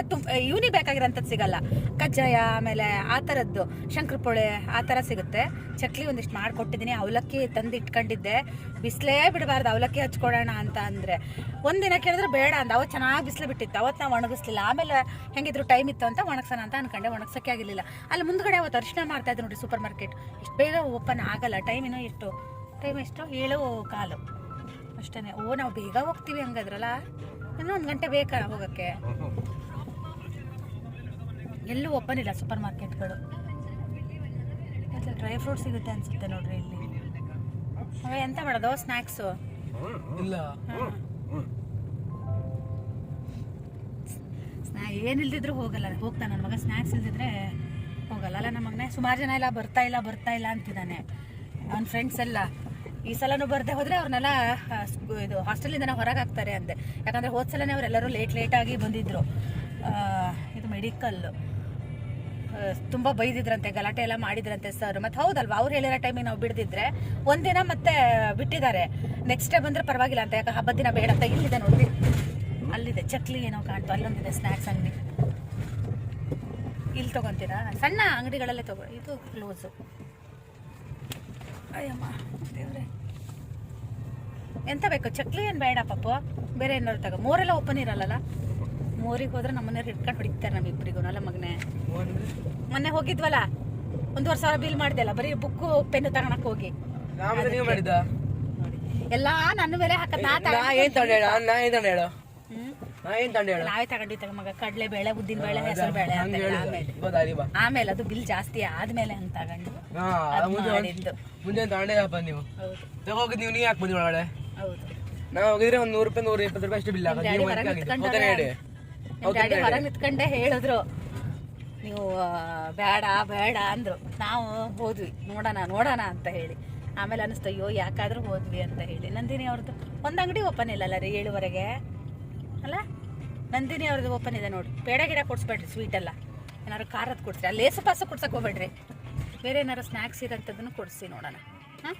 ಇವನಿಗೆ ಬೇಕಾಗಿರೋಂಥದ್ದು ಸಿಗಲ್ಲ. ಕಜ್ಜಾಯ, ಆಮೇಲೆ ಆ ಥರದ್ದು ಶಂಕರಪೊಳೆ ಆ ಥರ ಸಿಗುತ್ತೆ. ಚಕ್ಲಿ ಒಂದಿಷ್ಟು ಮಾಡಿಕೊಟ್ಟಿದ್ದೀನಿ ಅವಲಕ್ಕಿ ತಂದು ಇಟ್ಕೊಂಡಿದ್ದೆ. ಬಿಸಿಲೇ ಬಿಡಬಾರ್ದು, ಅವಲಕ್ಕಿ ಹಚ್ಕೊಡೋಣ ಅಂತ ಅಂದರೆ. ಒಂದಿನ ಕೇಳಿದ್ರೆ ಬೇಡ ಅಂದ ಅವತ್ತು ಚೆನ್ನಾಗಿ ಬಿಸಿಲು ಬಿಟ್ಟಿತ್ತು ಅವತ್ತು ನಾವು ಒಣಗಿಸ್ಲಿಲ್ಲ. ಆಮೇಲೆ ಹೆಂಗಿದ್ರು ಟೈಮ್ ಇತ್ತು ಅಂತ ಒಣಗ್ಸೋಣ ಅಂತ ಅನ್ಕೊಂಡೆ ಒಣಗ್ಸೋಕ್ಕೆ ಆಗಿರಲಿಲ್ಲ. ಅಲ್ಲಿ, ಮುಂದ್ಗಡೆ ಅವತ್ತು ಅರಿಶಿನ ಮಾಡ್ತಾ ಇದ್ರು ನೋಡಿ ಸೂಪರ್ ಮಾರ್ಕೆಟ್ ಇಷ್ಟು ಬೇಗ ಓಪನ್ ಆಗಲ್ಲ, ಟೈಮ್ ಇನ್ನೂ ಎಷ್ಟು, ಟೈಮ್ ಎಷ್ಟು ಏಳು ಕಾಲು. ಅಷ್ಟೇ ಓ, ನಾವು ಬೇಗ ಹೋಗ್ತೀವಿ ಹಂಗಾದ್ರಲ್ಲ. ಇನ್ನೂ ಒಂದು ಗಂಟೆ ಬೇಕಾ ಹೋಗೋಕ್ಕೆ? ಎಲ್ಲೂ ಓಪನ್ ಇಲ್ಲ ಸೂಪರ್ ಮಾರ್ಕೆಟ್ಗಳು ಮತ್ತೆ ಡ್ರೈ ಫ್ರೂಟ್ ಸಿಗುತ್ತೆ ಅನ್ಸುತ್ತೆ ನೋಡ್ರಿ ಇಲ್ಲಿ. ಅವೆ ಎಂತ ಮಾಡೋದು? ಸ್ನ್ಯಾಕ್ಸು ಇಲ್ಲ. ಏನಿಲ್ದಿದ್ರು ಹೋಗಲ್ಲ. ಹೋಗ್ತಾನೆ ನನ್ನ ಮಗ. ಸ್ನ್ಯಾಕ್ಸ್ ಇಲ್ದಿದ್ರೆ ಹೋಗಲ್ಲ. ಅಲ್ಲ ನಮ್ಮ ಮಗನೇ ಸುಮಾರು ಜನ ಎಲ್ಲ ಬರ್ತಾ ಇಲ್ಲ ಬರ್ತಾ ಇಲ್ಲ ಅಂತಿದ್ದಾನೆ. ಅವ್ನ ಫ್ರೆಂಡ್ಸ್ ಎಲ್ಲ. ಈ ಸಲನೂ ಬರ್ದೆ ಹೋದ್ರೆ ಅವ್ರನ್ನೆಲ್ಲ ಇದು ಹಾಸ್ಟೆಲಿಂದ ಹೊರಗೆ ಹಾಕ್ತಾರೆ ಅಂದೆ. ಯಾಕಂದ್ರೆ ಹೋದ ಸಲನೇ ಅವರೆಲ್ಲರೂ ಲೇಟ್ ಲೇಟಾಗಿ ಬಂದಿದ್ರು. ಇದು ಮೆಡಿಕಲ್ಲು ತುಂಬ ಬೈದಿದ್ರಂತೆ, ಗಲಾಟೆ ಎಲ್ಲ ಮಾಡಿದ್ರಂತೆ ಸರ್ ಮತ್ತೆ ಹೌದಲ್ವಾ, ಅವ್ರು ಹೇಳಿರೋ ಟೈಮಿಗೆ ನಾವು ಬಿಡ್ದಿದ್ರೆ ಒಂದಿನ ಮತ್ತೆ ಬಿಟ್ಟಿದ್ದಾರೆ. ನೆಕ್ಸ್ಟ್ ಡೇ ಬಂದ್ರೆ ಪರವಾಗಿಲ್ಲ ಅಂತ ಯಾಕೆ ಹಬ್ಬದ ದಿನ ಬೇಡ ಅಂತ ಇಲ್ಲಿದೆ ನೋಡಿ. ಅಲ್ಲಿದೆ, ಚಕ್ಲಿ ಏನೋ ಕಾಣ್ತು, ಅಲ್ಲೊಂದಿದೆ ಸ್ನ್ಯಾಕ್ಸ್ ಅಂಗಡಿ. ಇಲ್ಲಿ ತಗೊಂತೀರಾ? ಸಣ್ಣ ಅಂಗಡಿಗಳಲ್ಲೇ ತಗೋ, ಇದು ಕ್ಲೋಸು ಅಯ್ಯಮ್ಮ, ದೇವ್ರೆ. ಎಂತ ಬೇಕು? ಚಕ್ಲಿ ಏನು ಬೇಡ ಪಾಪು? ಬೇರೆ ಏನಾದ್ರು ತಗೋ. ಮೋರೆಲ್ಲ ಓಪನ್ ಇರಲ್ಲಲ್ಲ? ಮೋರಿಗೆ ಹೋದ್ರೆ ನಮ್ಮನೆಯವ್ರು ಹಿಡ್ಕೊಂಡು ಹೊಡಿತಾರೆ ನಮ್ಮಿಬ್ಬರಿಗೂ ಅಲ್ಲ ಮಗನೇ? ಮೊನ್ನೆ ಹೋಗಿದ್ವಲ್ಲ ಒಂದೂವರೆ ಸಾವಿರ ಬಿಲ್ ಮಾಡಿದೆಲ್ಲ ಬರೀ ಬುಕ್ಕು ಪೆನ್ ತಗೊಳಕ್ ಹೋಗಿ. ಎಲ್ಲಾ ನೀವು ನನ್ನ ಮೇಲೆ ಹಾಕತ್ ನಾ ನಾ ನಾ ನಾ ನಾವೇ ತಗೊಂಡಿ ತಗ ಮಗ ಕಡಲೆ ಬೇಳೆ ಉದ್ದಿನ ಬೇಳೆ ಹೆಸರು ಬೇಳೆ ಆಮೇಲೆ. ಆಮೇಲೆ ಅದು ಬಿಲ್ ಜಾಸ್ತಿ ಆದ್ಮೇಲೆ ಅಂತ ತಗೊಂಡು ಮುಂದೆ ನೀವು. ತಗೋಗಿದ್ ನೀವು ನೀವ್ ಯಾಕೆ ಬಂದಿ ಒಳಗಡೆ? ಹೌದು. ನಾವು ಹೋಗಿದ್ರೆ ಒಂದ್ ನೂರು ರೂಪಾಯಿ ನೂರ ಇಪ್ಪತ್ತು ರೂಪಾಯಿ ಅಷ್ಟು ಬಿಲ್ ಆಗೋದು ಡ್ಯಾಡಿ ಹೊರ ಹೊರಗೆ ನಿಂತ್ಕೊಂಡೆ ಹೇಳಿದ್ರು. ನೀವು ಬೇಡ ಬೇಡ ಅಂದ್ರು. ನಾವು ಹೋದ್ವಿ. ನೋಡೋಣ ನೋಡೋಣ ಅಂತ ಹೇಳಿ. ಆಮೇಲೆ ಅನಿಸ್ತು ಅಯ್ಯೋ ಯಾಕಾದ್ರೂ ಹೋದ್ವಿ ಅಂತ ಹೇಳಿ. ನಂದಿನಿ ಅವ್ರದ್ದು ಒಂದು ಅಂಗಡಿ ಓಪನ್ ಇಲ್ಲಲ್ಲ ರೀ ಏಳುವರೆಗೆ? ಅಲ್ಲ? ನಂದಿನಿ ಅವ್ರದ್ದು ಓಪನ್ ಇದೆ ನೋಡಿ. ಪೇಡ ಗಿಡ ಕೊಡಿಸ್ಬೇಡ್ರಿ ಸ್ವೀಟ್ ಎಲ್ಲ. ಏನಾದ್ರು ಖಾರದ ಕೊಡ್ಸ್ರಿ. ಅಲ್ಲಿ ಲೇಸು ಪಾಸು ಕೊಡ್ಸಕ್ಕೆ ಹೋಗ್ಬೇಡ್ರಿ. ಬೇರೆ ಏನಾರು ಸ್ನ್ಯಾಕ್ಸ್ ಇರೋಂಥದ್ದನ್ನು ಕೊಡಿಸಿ ನೋಡೋಣ. ಹಾಂ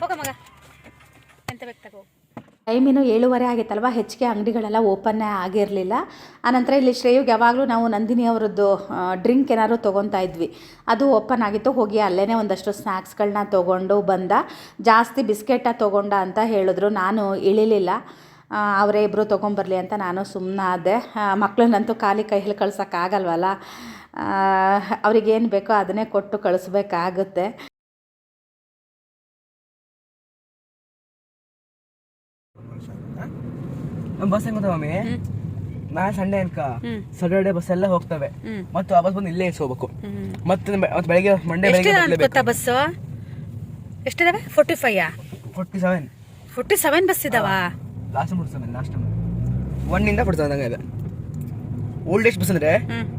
ಹೋಗ ಮಗ. ಎಂತ ಬೇಕು ತಗೋ ಟೈಮ್ ಇನ್ನು ಏಳುವರೆ ಆಗಿತ್ತಲ್ವ ಹೆಚ್ಚಿಗೆ ಅಂಗಡಿಗಳೆಲ್ಲ ಓಪನ್ನೇ ಆಗಿರಲಿಲ್ಲ. ಆನಂತರ ಇಲ್ಲಿ ಶ್ರೇಯುಗೆ ಯಾವಾಗಲೂ ನಾವು ನಂದಿನಿ ಅವರದ್ದು ಡ್ರಿಂಕ್ ಏನಾದ್ರು ತೊಗೊತಾ ಇದ್ವಿ. ಅದು ಓಪನ್ ಆಗಿತ್ತು, ಹೋಗಿ ಅಲ್ಲೇ ಒಂದಷ್ಟು ಸ್ನ್ಯಾಕ್ಸ್ಗಳನ್ನ ತೊಗೊಂಡು ಬಂದ. ಜಾಸ್ತಿ ಬಿಸ್ಕೆಟ ತೊಗೊಂಡ ಅಂತ ಹೇಳಿದ್ರು. ನಾನು ಇಳಿಲಿಲ್ಲ. ಅವರೇ ಇಬ್ಬರು ತೊಗೊಂಬರಲಿ ಅಂತ ನಾನು ಸುಮ್ಮನಾದೆ ಮಕ್ಕಳನ್ನಂತೂ ಖಾಲಿ ಕೈಯಲ್ಲಿ ಕಳ್ಸೋಕ್ಕಾಗಲ್ವಲ್ಲ? ಅವ್ರಿಗೇನು ಬೇಕೋ ಅದನ್ನೇ ಕೊಟ್ಟು ಕಳಿಸ್ಬೇಕಾಗುತ್ತೆ. ನಮ್ಮ ಬಸ್ ಹೆಂಗ್ ಮಮ್ಮಿ ಹ್ಮ್. ನಾ ಸಂಡೇ ಅನ್ಕ. ಸಟರ್ಡೇ ಬಸ್ ಎಲ್ಲ ಹೋಗ್ತವೆ. ಮತ್ತು ಮತ್ತೆ ವಾಪಸ್ ಬಂದು ಇಲ್ಲೇ ಹೋಗ್ಬೇಕು. ಮತ್ತೆ ಮತ್ತೆ ಬೆಳಗ್ಗೆ ಮಂಡೇ ಬೆಳಗ್ಗೆ ಗೊತ್ತಾ bus? ಎಷ್ಟಿದಾವೆ? Forty five forty seven forty seven bus ಇದಾವ ಲಾಸ್ಟ್ ಬಿಡ್ತಾನೆ ಲಾಸ್ಟ್ ಒನ್ ಒನ್ನಿಂದ ಬಿಡ್ತಾನೆ ನಂಗೆ ಇದೆ. ಓಲ್ಡ್ ಏಜ್ ಬಸ್ ಅಂದ್ರೆ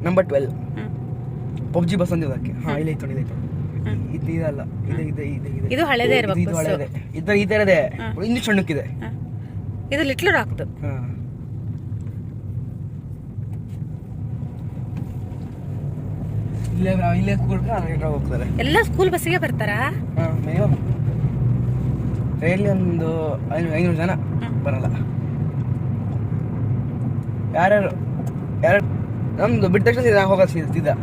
ನಂಬರ್ ಟ್ವೆಲ್. ಪಬ್ಜಿ ಬಸ್ ಅಂದ್ರೆ ಅದಕ್ಕೆ. ಹಾ ಇಲ್ಲ ಇತ್ತು ಇಲ್ಲ ಇದು ಇದಲ್ಲ. ಇದು ಇದು ಇದು ಇದು. ಹಳೆದೇ ಇದು- ಹಳೆದೇ ಇದು ಇದು ಈ ಥರ ಇದೆ ಇನ್ನು ಸಣ್ಣಕ್ಕಿದೆ. ಇದು ಲಿಟ್ಲ್ ರಾಕ್ದು ಎಲ್ಲ ಸ್ಕೂಲ್ ಬಸ್ಸಿಗೆ ಬರ್ತಾರಾ? ರೈಲಿ ಒಂದು ಐನೂರು ಜನ ಬರಲ್ಲ. ಯಾರ್ಯಾರು ಯಾರು ನಮ್ದು ಬಿಟ್ಟ ತಕ್ಷಣ ಸೀದಾ ಹೋಗೋದು ಸೀದಾ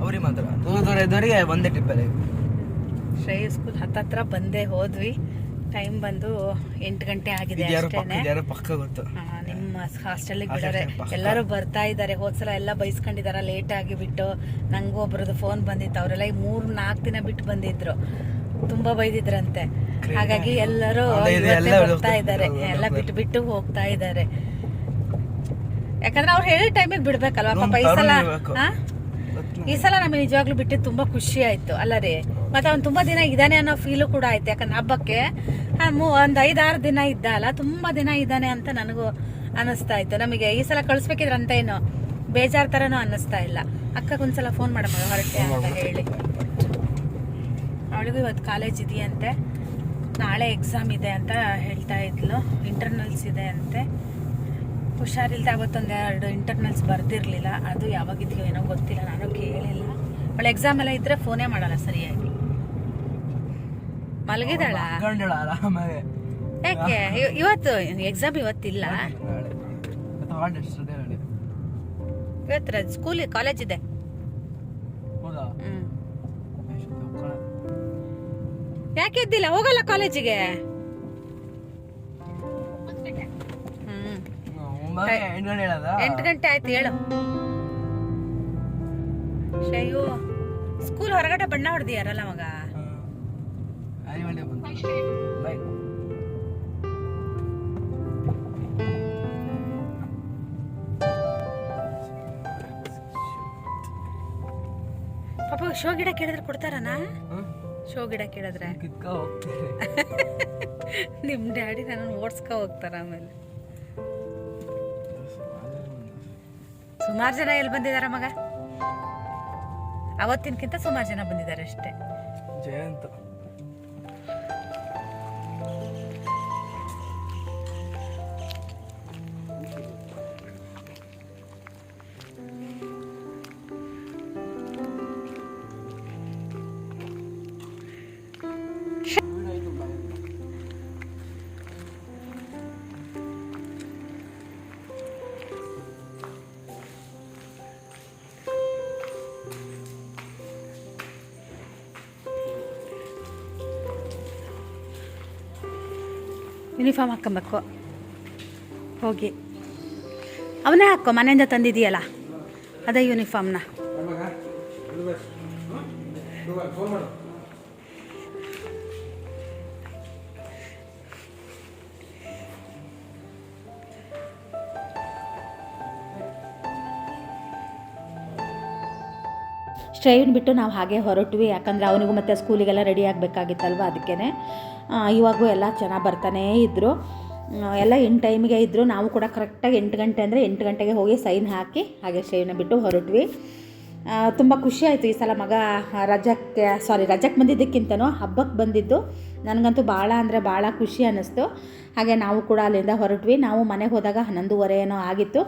ಅವ್ರಿಗೆ ಮಾತ್ರ. ದೂರ ದೂರ ಇದ್ದವರಿಗೆ ಒಂದೇ ಟ್ರಿಪ್ಪಲ್ಲಿ ಶ್ರೇಯ ಸ್ಕೂಲ್ ಹತ್ತತ್ರ ಬಂದೇ ಹೋದ್ವಿ. ಟೈಮ್ ಬಂದು ಎಂಟು ಗಂಟೆ ಆಗಿದೆ ಅಷ್ಟೇನೆ. ನಿಮ್ಮ ಹಾಸ್ಟೆಲ್ಗೆ ಹಾಸ್ಟೆಲ್ ಬಿಡೋರೆ. ಎಲ್ಲರೂ ಬರ್ತಾ ಇದ್ದಾರೆ. ಹೋದ್ಸಲ ಎಲ್ಲ ಬೈಸ್ಕೊಂಡಿದಾರ ಲೇಟ್ ಆಗಿ ಬಿಟ್ಟು ನಂಗೂ ಒಬ್ಬರದ್ದು ಫೋನ್ ಬಂದಿತ್ತು. ಅವರೆಲ್ಲ ಈಗ ಮೂರ್ ನಾಲ್ಕು ದಿನ ಬಿಟ್ಟು ಬಂದಿದ್ರು. ತುಂಬಾ ಬೈದಿದ್ರಂತೆ. ಹಾಗಾಗಿ ಎಲ್ಲರೂ ಬರ್ತಾ ಇದಾರೆ ಇದ್ದಾರೆ. ಎಲ್ಲ. ಬಿಟ್ಟು ಬಿಟ್ಟು ಹೋಗ್ತಾ ಇದ್ದಾರೆ. ಯಾಕಂದ್ರೆ ಅವ್ರು ಹೇಳಿದ ಟೈಮಿಗೆ ಬಿಡ್ಬೇಕಲ್ವಾ? ಪಾಪ ಈ ಸಲ? ಈ ಸಲ ನಮಗೆ ನಿಜವಾಗ್ಲೂ ಬಿಟ್ಟು ತುಂಬಾ ಖುಷಿ ಆಯ್ತು. ಅಲ್ಲ ರೀ? ಮತ್ತೆ ಅವ್ನು ತುಂಬಾ ದಿನ ಇದ್ದಾನೆ ಅನ್ನೋ ಫೀಲು ಕೂಡ ಆಯ್ತು. ಯಾಕಂದ್ರೆ ಹಬ್ಬಕ್ಕೆ ಒಂದ್ ಐದಾರು ದಿನ ಇದ್ದ ಅಲ್ಲ ತುಂಬಾ ದಿನ ಇದ್ದಾನೆ ಅಂತ ನನಗೂ ಅನಿಸ್ತಾ ಇತ್ತು. ನಮಗೆ ಈ ಸಲ ಕಳಿಸ್ಬೇಕಿದ್ರೆ ಅಂತ ಏನು ಬೇಜಾರ್ ತರನೂ ಅನ್ನಿಸ್ತಾ ಇಲ್ಲ. ಅಕ್ಕಗೊಂದ್ಸಲ ಫೋನ್ ಮಾಡಮ್ಮ ಹೊರಟೆ ಅಂತ ಹೇಳಿ. ಅವಳಿಗೂ ಇವತ್ತು ಕಾಲೇಜ್ ಇದೆಯಂತೆ. ನಾಳೆ ಎಕ್ಸಾಮ್ ಇದೆ ಅಂತ ಹೇಳ್ತಾ ಇದ್ಲು. ಇಂಟರ್ನಲ್ಸ್ ಇದೆ ಅಂತೆ. ಹುಷಾರಿಲ್ದೆ ಅವತ್ತೊಂದು ಎರಡು ಇಂಟರ್ನಲ್ಸ್ ಬರ್ದಿರ್ಲಿಲ್ಲ. ಅದು ಯಾವಾಗಿದೆಯೋ ಏನೋ ಗೊತ್ತಿಲ್ಲ ನಾನು ಕೇಳಿಲ್ಲ. ಅವಳು ಎಕ್ಸಾಮ್ ಎಲ್ಲ ಇದ್ರೆ ಫೋನೇ ಮಾಡಲ್ಲ ಸರಿಯಾಗಿ. ಮಲಗಿದಾಳ ಆರಾಮಾಗೆ. ಯಾಕೆ? ಇವ್- ಇವತ್ತು ಎಕ್ಸಾಮ್ ಇವತ್ತಿಲ್ಲ? ನಾಳೆ ಮತ್ತೆ ಹಾಲ್ಡ್ ಎಷ್ಟಿದೆ ನಾಳೆ ಇವತ್ತು ಸ್ಕೂಲ್ ಕಾಲೇಜ್ ಇದೆ. ಹೌದಾ? ಹ್ಮ್. ಎಷ್ಟು ಹೋಗ್ಕೊಳ. ಯಾಕೆ ಎದ್ದಿಲ್ಲ? ಹೋಗಲ್ಲ ಕಾಲೇಜಿಗೆ ಹ್ಮ್. ಹ್ಮ್, ಒಂಬತ್ತು ಎಂಟು ಗಂಟೆ ಹೇಳದ? ಎಂಟು ಗಂಟೆ ಆಯ್ತು ಹೇಳು. ಶ್ರೇಯು ಸ್ಕೂಲ್ ಹೊರಗಡೆ ಬಣ್ಣ ಹೊಡೆದಿಯಾರಲ್ಲ ಮಗ? ಪಾಪ ಶೋ ಗಿಡ ಕೇಳಿದ್ರೆ ಕೊಡ್ತಾರನಾ? ಶೋ ಗಿಡ ಕೇಳಿದ್ರೆ. ನಿಮ್ಮ ಡ್ಯಾಡಿ ನನ್ನ ಓಡಿಸ್ಕೊ ಹೋಗ್ತಾರ ಆಮೇಲೆ. ಸುಮಾರು ಜನ ಎಲ್ಲಿ ಬಂದಿದಾರ ಮಗ? ಅವತ್ತಿನಕ್ಕಿಂತ ಸುಮಾರು ಜನ ಬಂದಿದ್ದಾರೆ ಅಷ್ಟೇ. ಜಯಂತ. ಯೂನಿಫಾರ್ಮ್ ಹಾಕ್ಕೊಬೇಕು ಹೋಗಿ. ಅವನೇ ಹಾಕೋ, ಮನೆಯಿಂದ ತಂದಿದೆಯಲ್ಲ ಅದೇ ಯೂನಿಫಾರ್ಮ್ನ ಸ್ಟ್ರೈನ್ ಬಿಟ್ಟು ನಾವು ಹಾಗೆ ಹೊರಟ್ವಿ, ಯಾಕಂದರೆ ಅವನಿಗೂ ಮತ್ತೆ ಸ್ಕೂಲಿಗೆಲ್ಲ ರೆಡಿ ಆಗಬೇಕಾಗಿತ್ತಲ್ವ ಅದಕ್ಕೇ ಇವಾಗೂ ಎಲ್ಲ ಚೆನ್ನಾಗಿ ಬರ್ತಾನೇ ಇದ್ದರು ಎಲ್ಲ ಇನ್ ಟೈಮಿಗೆ ಇದ್ದರು ನಾವು ಕೂಡ ಕರೆಕ್ಟಾಗಿ ಎಂಟು ಗಂಟೆ ಅಂದರೆ ಎಂಟು ಗಂಟೆಗೆ ಹೋಗಿ ಸೈನ್ ಹಾಕಿ ಹಾಗೆ ಶೈನ ಬಿಟ್ಟು ಹೊರಟ್ವಿ. ತುಂಬ ಖುಷಿ ಆಯಿತು ಈ ಸಲ ಮಗ ರಜಕ್ಕೆ ಸಾರಿ ರಜಕ್ಕೆ ಬಂದಿದ್ದಕ್ಕಿಂತನೂ ಹಬ್ಬಕ್ಕೆ ಬಂದಿದ್ದು. ನನಗಂತೂ ಭಾಳ ಅಂದರೆ ಭಾಳ ಖುಷಿ ಅನ್ನಿಸ್ತು. ಹಾಗೆ ನಾವು ಕೂಡ ಅಲ್ಲಿಂದ ಹೊರಟ್ವಿ. ನಾವು ಮನೆಗೆ ಹೋದಾಗ ಹನ್ನೊಂದುವರೆ ಏನೋ ಆಗಿತ್ತು.